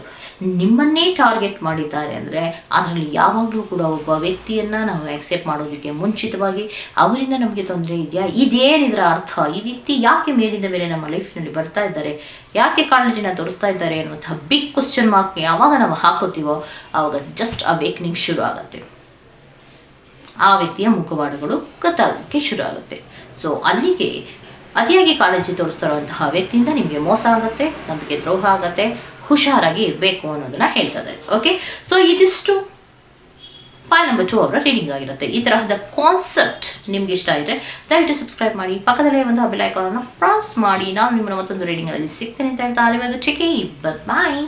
A: ನಿಮ್ಮನ್ನೇ ಟಾರ್ಗೆಟ್ ಮಾಡಿದ್ದಾರೆ ಅಂದರೆ ಅದರಲ್ಲಿ ಯಾವಾಗಲೂ ಕೂಡ ಒಬ್ಬ ವ್ಯಕ್ತಿಯನ್ನು ನಾವು ಆಕ್ಸೆಪ್ಟ್ ಮಾಡೋದಕ್ಕೆ ಮುಂಚಿತವಾಗಿ ಅವರಿಂದ ನಮಗೆ ತೊಂದರೆ ಇದೆಯಾ? ಇದೇನಿದರ ಅರ್ಥ? ಈ ವ್ಯಕ್ತಿ ಯಾಕೆ ಮೇಲಿಂದ ಮೇಲೆ ನಮ್ಮ ಲೈಫ್ನಲ್ಲಿ ಬರ್ತಾ ಇದ್ದಾರೆ? ಯಾಕೆ ಕಾಳಜಿನ ತೋರಿಸ್ತಾ ಇದ್ದಾರೆ ಅನ್ನುವಂಥ ಬಿಗ್ ಕ್ವಶನ್ ಮಾರ್ಕ್ ಯಾವಾಗ ನಾವು ಹಾಕೋತೀವೋ ಆವಾಗ ಜಸ್ಟ್ ಅವೇಕ್ನಿಂಗ್ ಶುರು ಆಗುತ್ತೆ. ಆ ವ್ಯಕ್ತಿಯ ಮುಖವಾಡಗಳು ಗೊತ್ತಾಗೋಕ್ಕೆ ಶುರು ಆಗುತ್ತೆ. ಸೊ ಅಲ್ಲಿಗೆ ಅತಿಯಾಗಿ ಕಾಳಜಿ ತೋರಿಸ್ತಾ ಇರುವಂತಹ ವ್ಯಕ್ತಿಯಿಂದ ನಿಮಗೆ ಮೋಸ ಆಗುತ್ತೆ ನಂಬಿಕೆ ದ್ರೋಹ ಆಗುತ್ತೆ, ಹುಷಾರಾಗಿ ಇರಬೇಕು ಅನ್ನೋದನ್ನ ಹೇಳ್ತಾ ಇದ್ದಾರೆ ಓಕೆ ಸೊ ಇದಿಷ್ಟು ಫೈಲ್ ನಂಬರ್ ಟು ಅವರ ರೀಡಿಂಗ್ ಆಗಿರುತ್ತೆ. ಈ ತರಹದ ಕಾನ್ಸೆಪ್ಟ್ ನಿಮ್ಗೆ ಇಷ್ಟ ಇದ್ರೆ ದಯವಿಟ್ಟು ಸಬ್ಸ್ಕ್ರೈಬ್ ಮಾಡಿ, ಪಕ್ಕದಲ್ಲೇ ಒಂದು ಬೆಲ್ ಪ್ರಾಸ್ ಮಾಡಿ. ನಾನು ನಿಮ್ಮನ್ನ ಮತ್ತೊಂದು ರೀಡಿಂಗ್ಗಳಲ್ಲಿ ಸಿಗ್ತೇನೆ ಅಂತ ಹೇಳ್ತಾ ಅಲ್ಲಿವರೆಗೂ ಚಿಕಿ ಬಾಯ್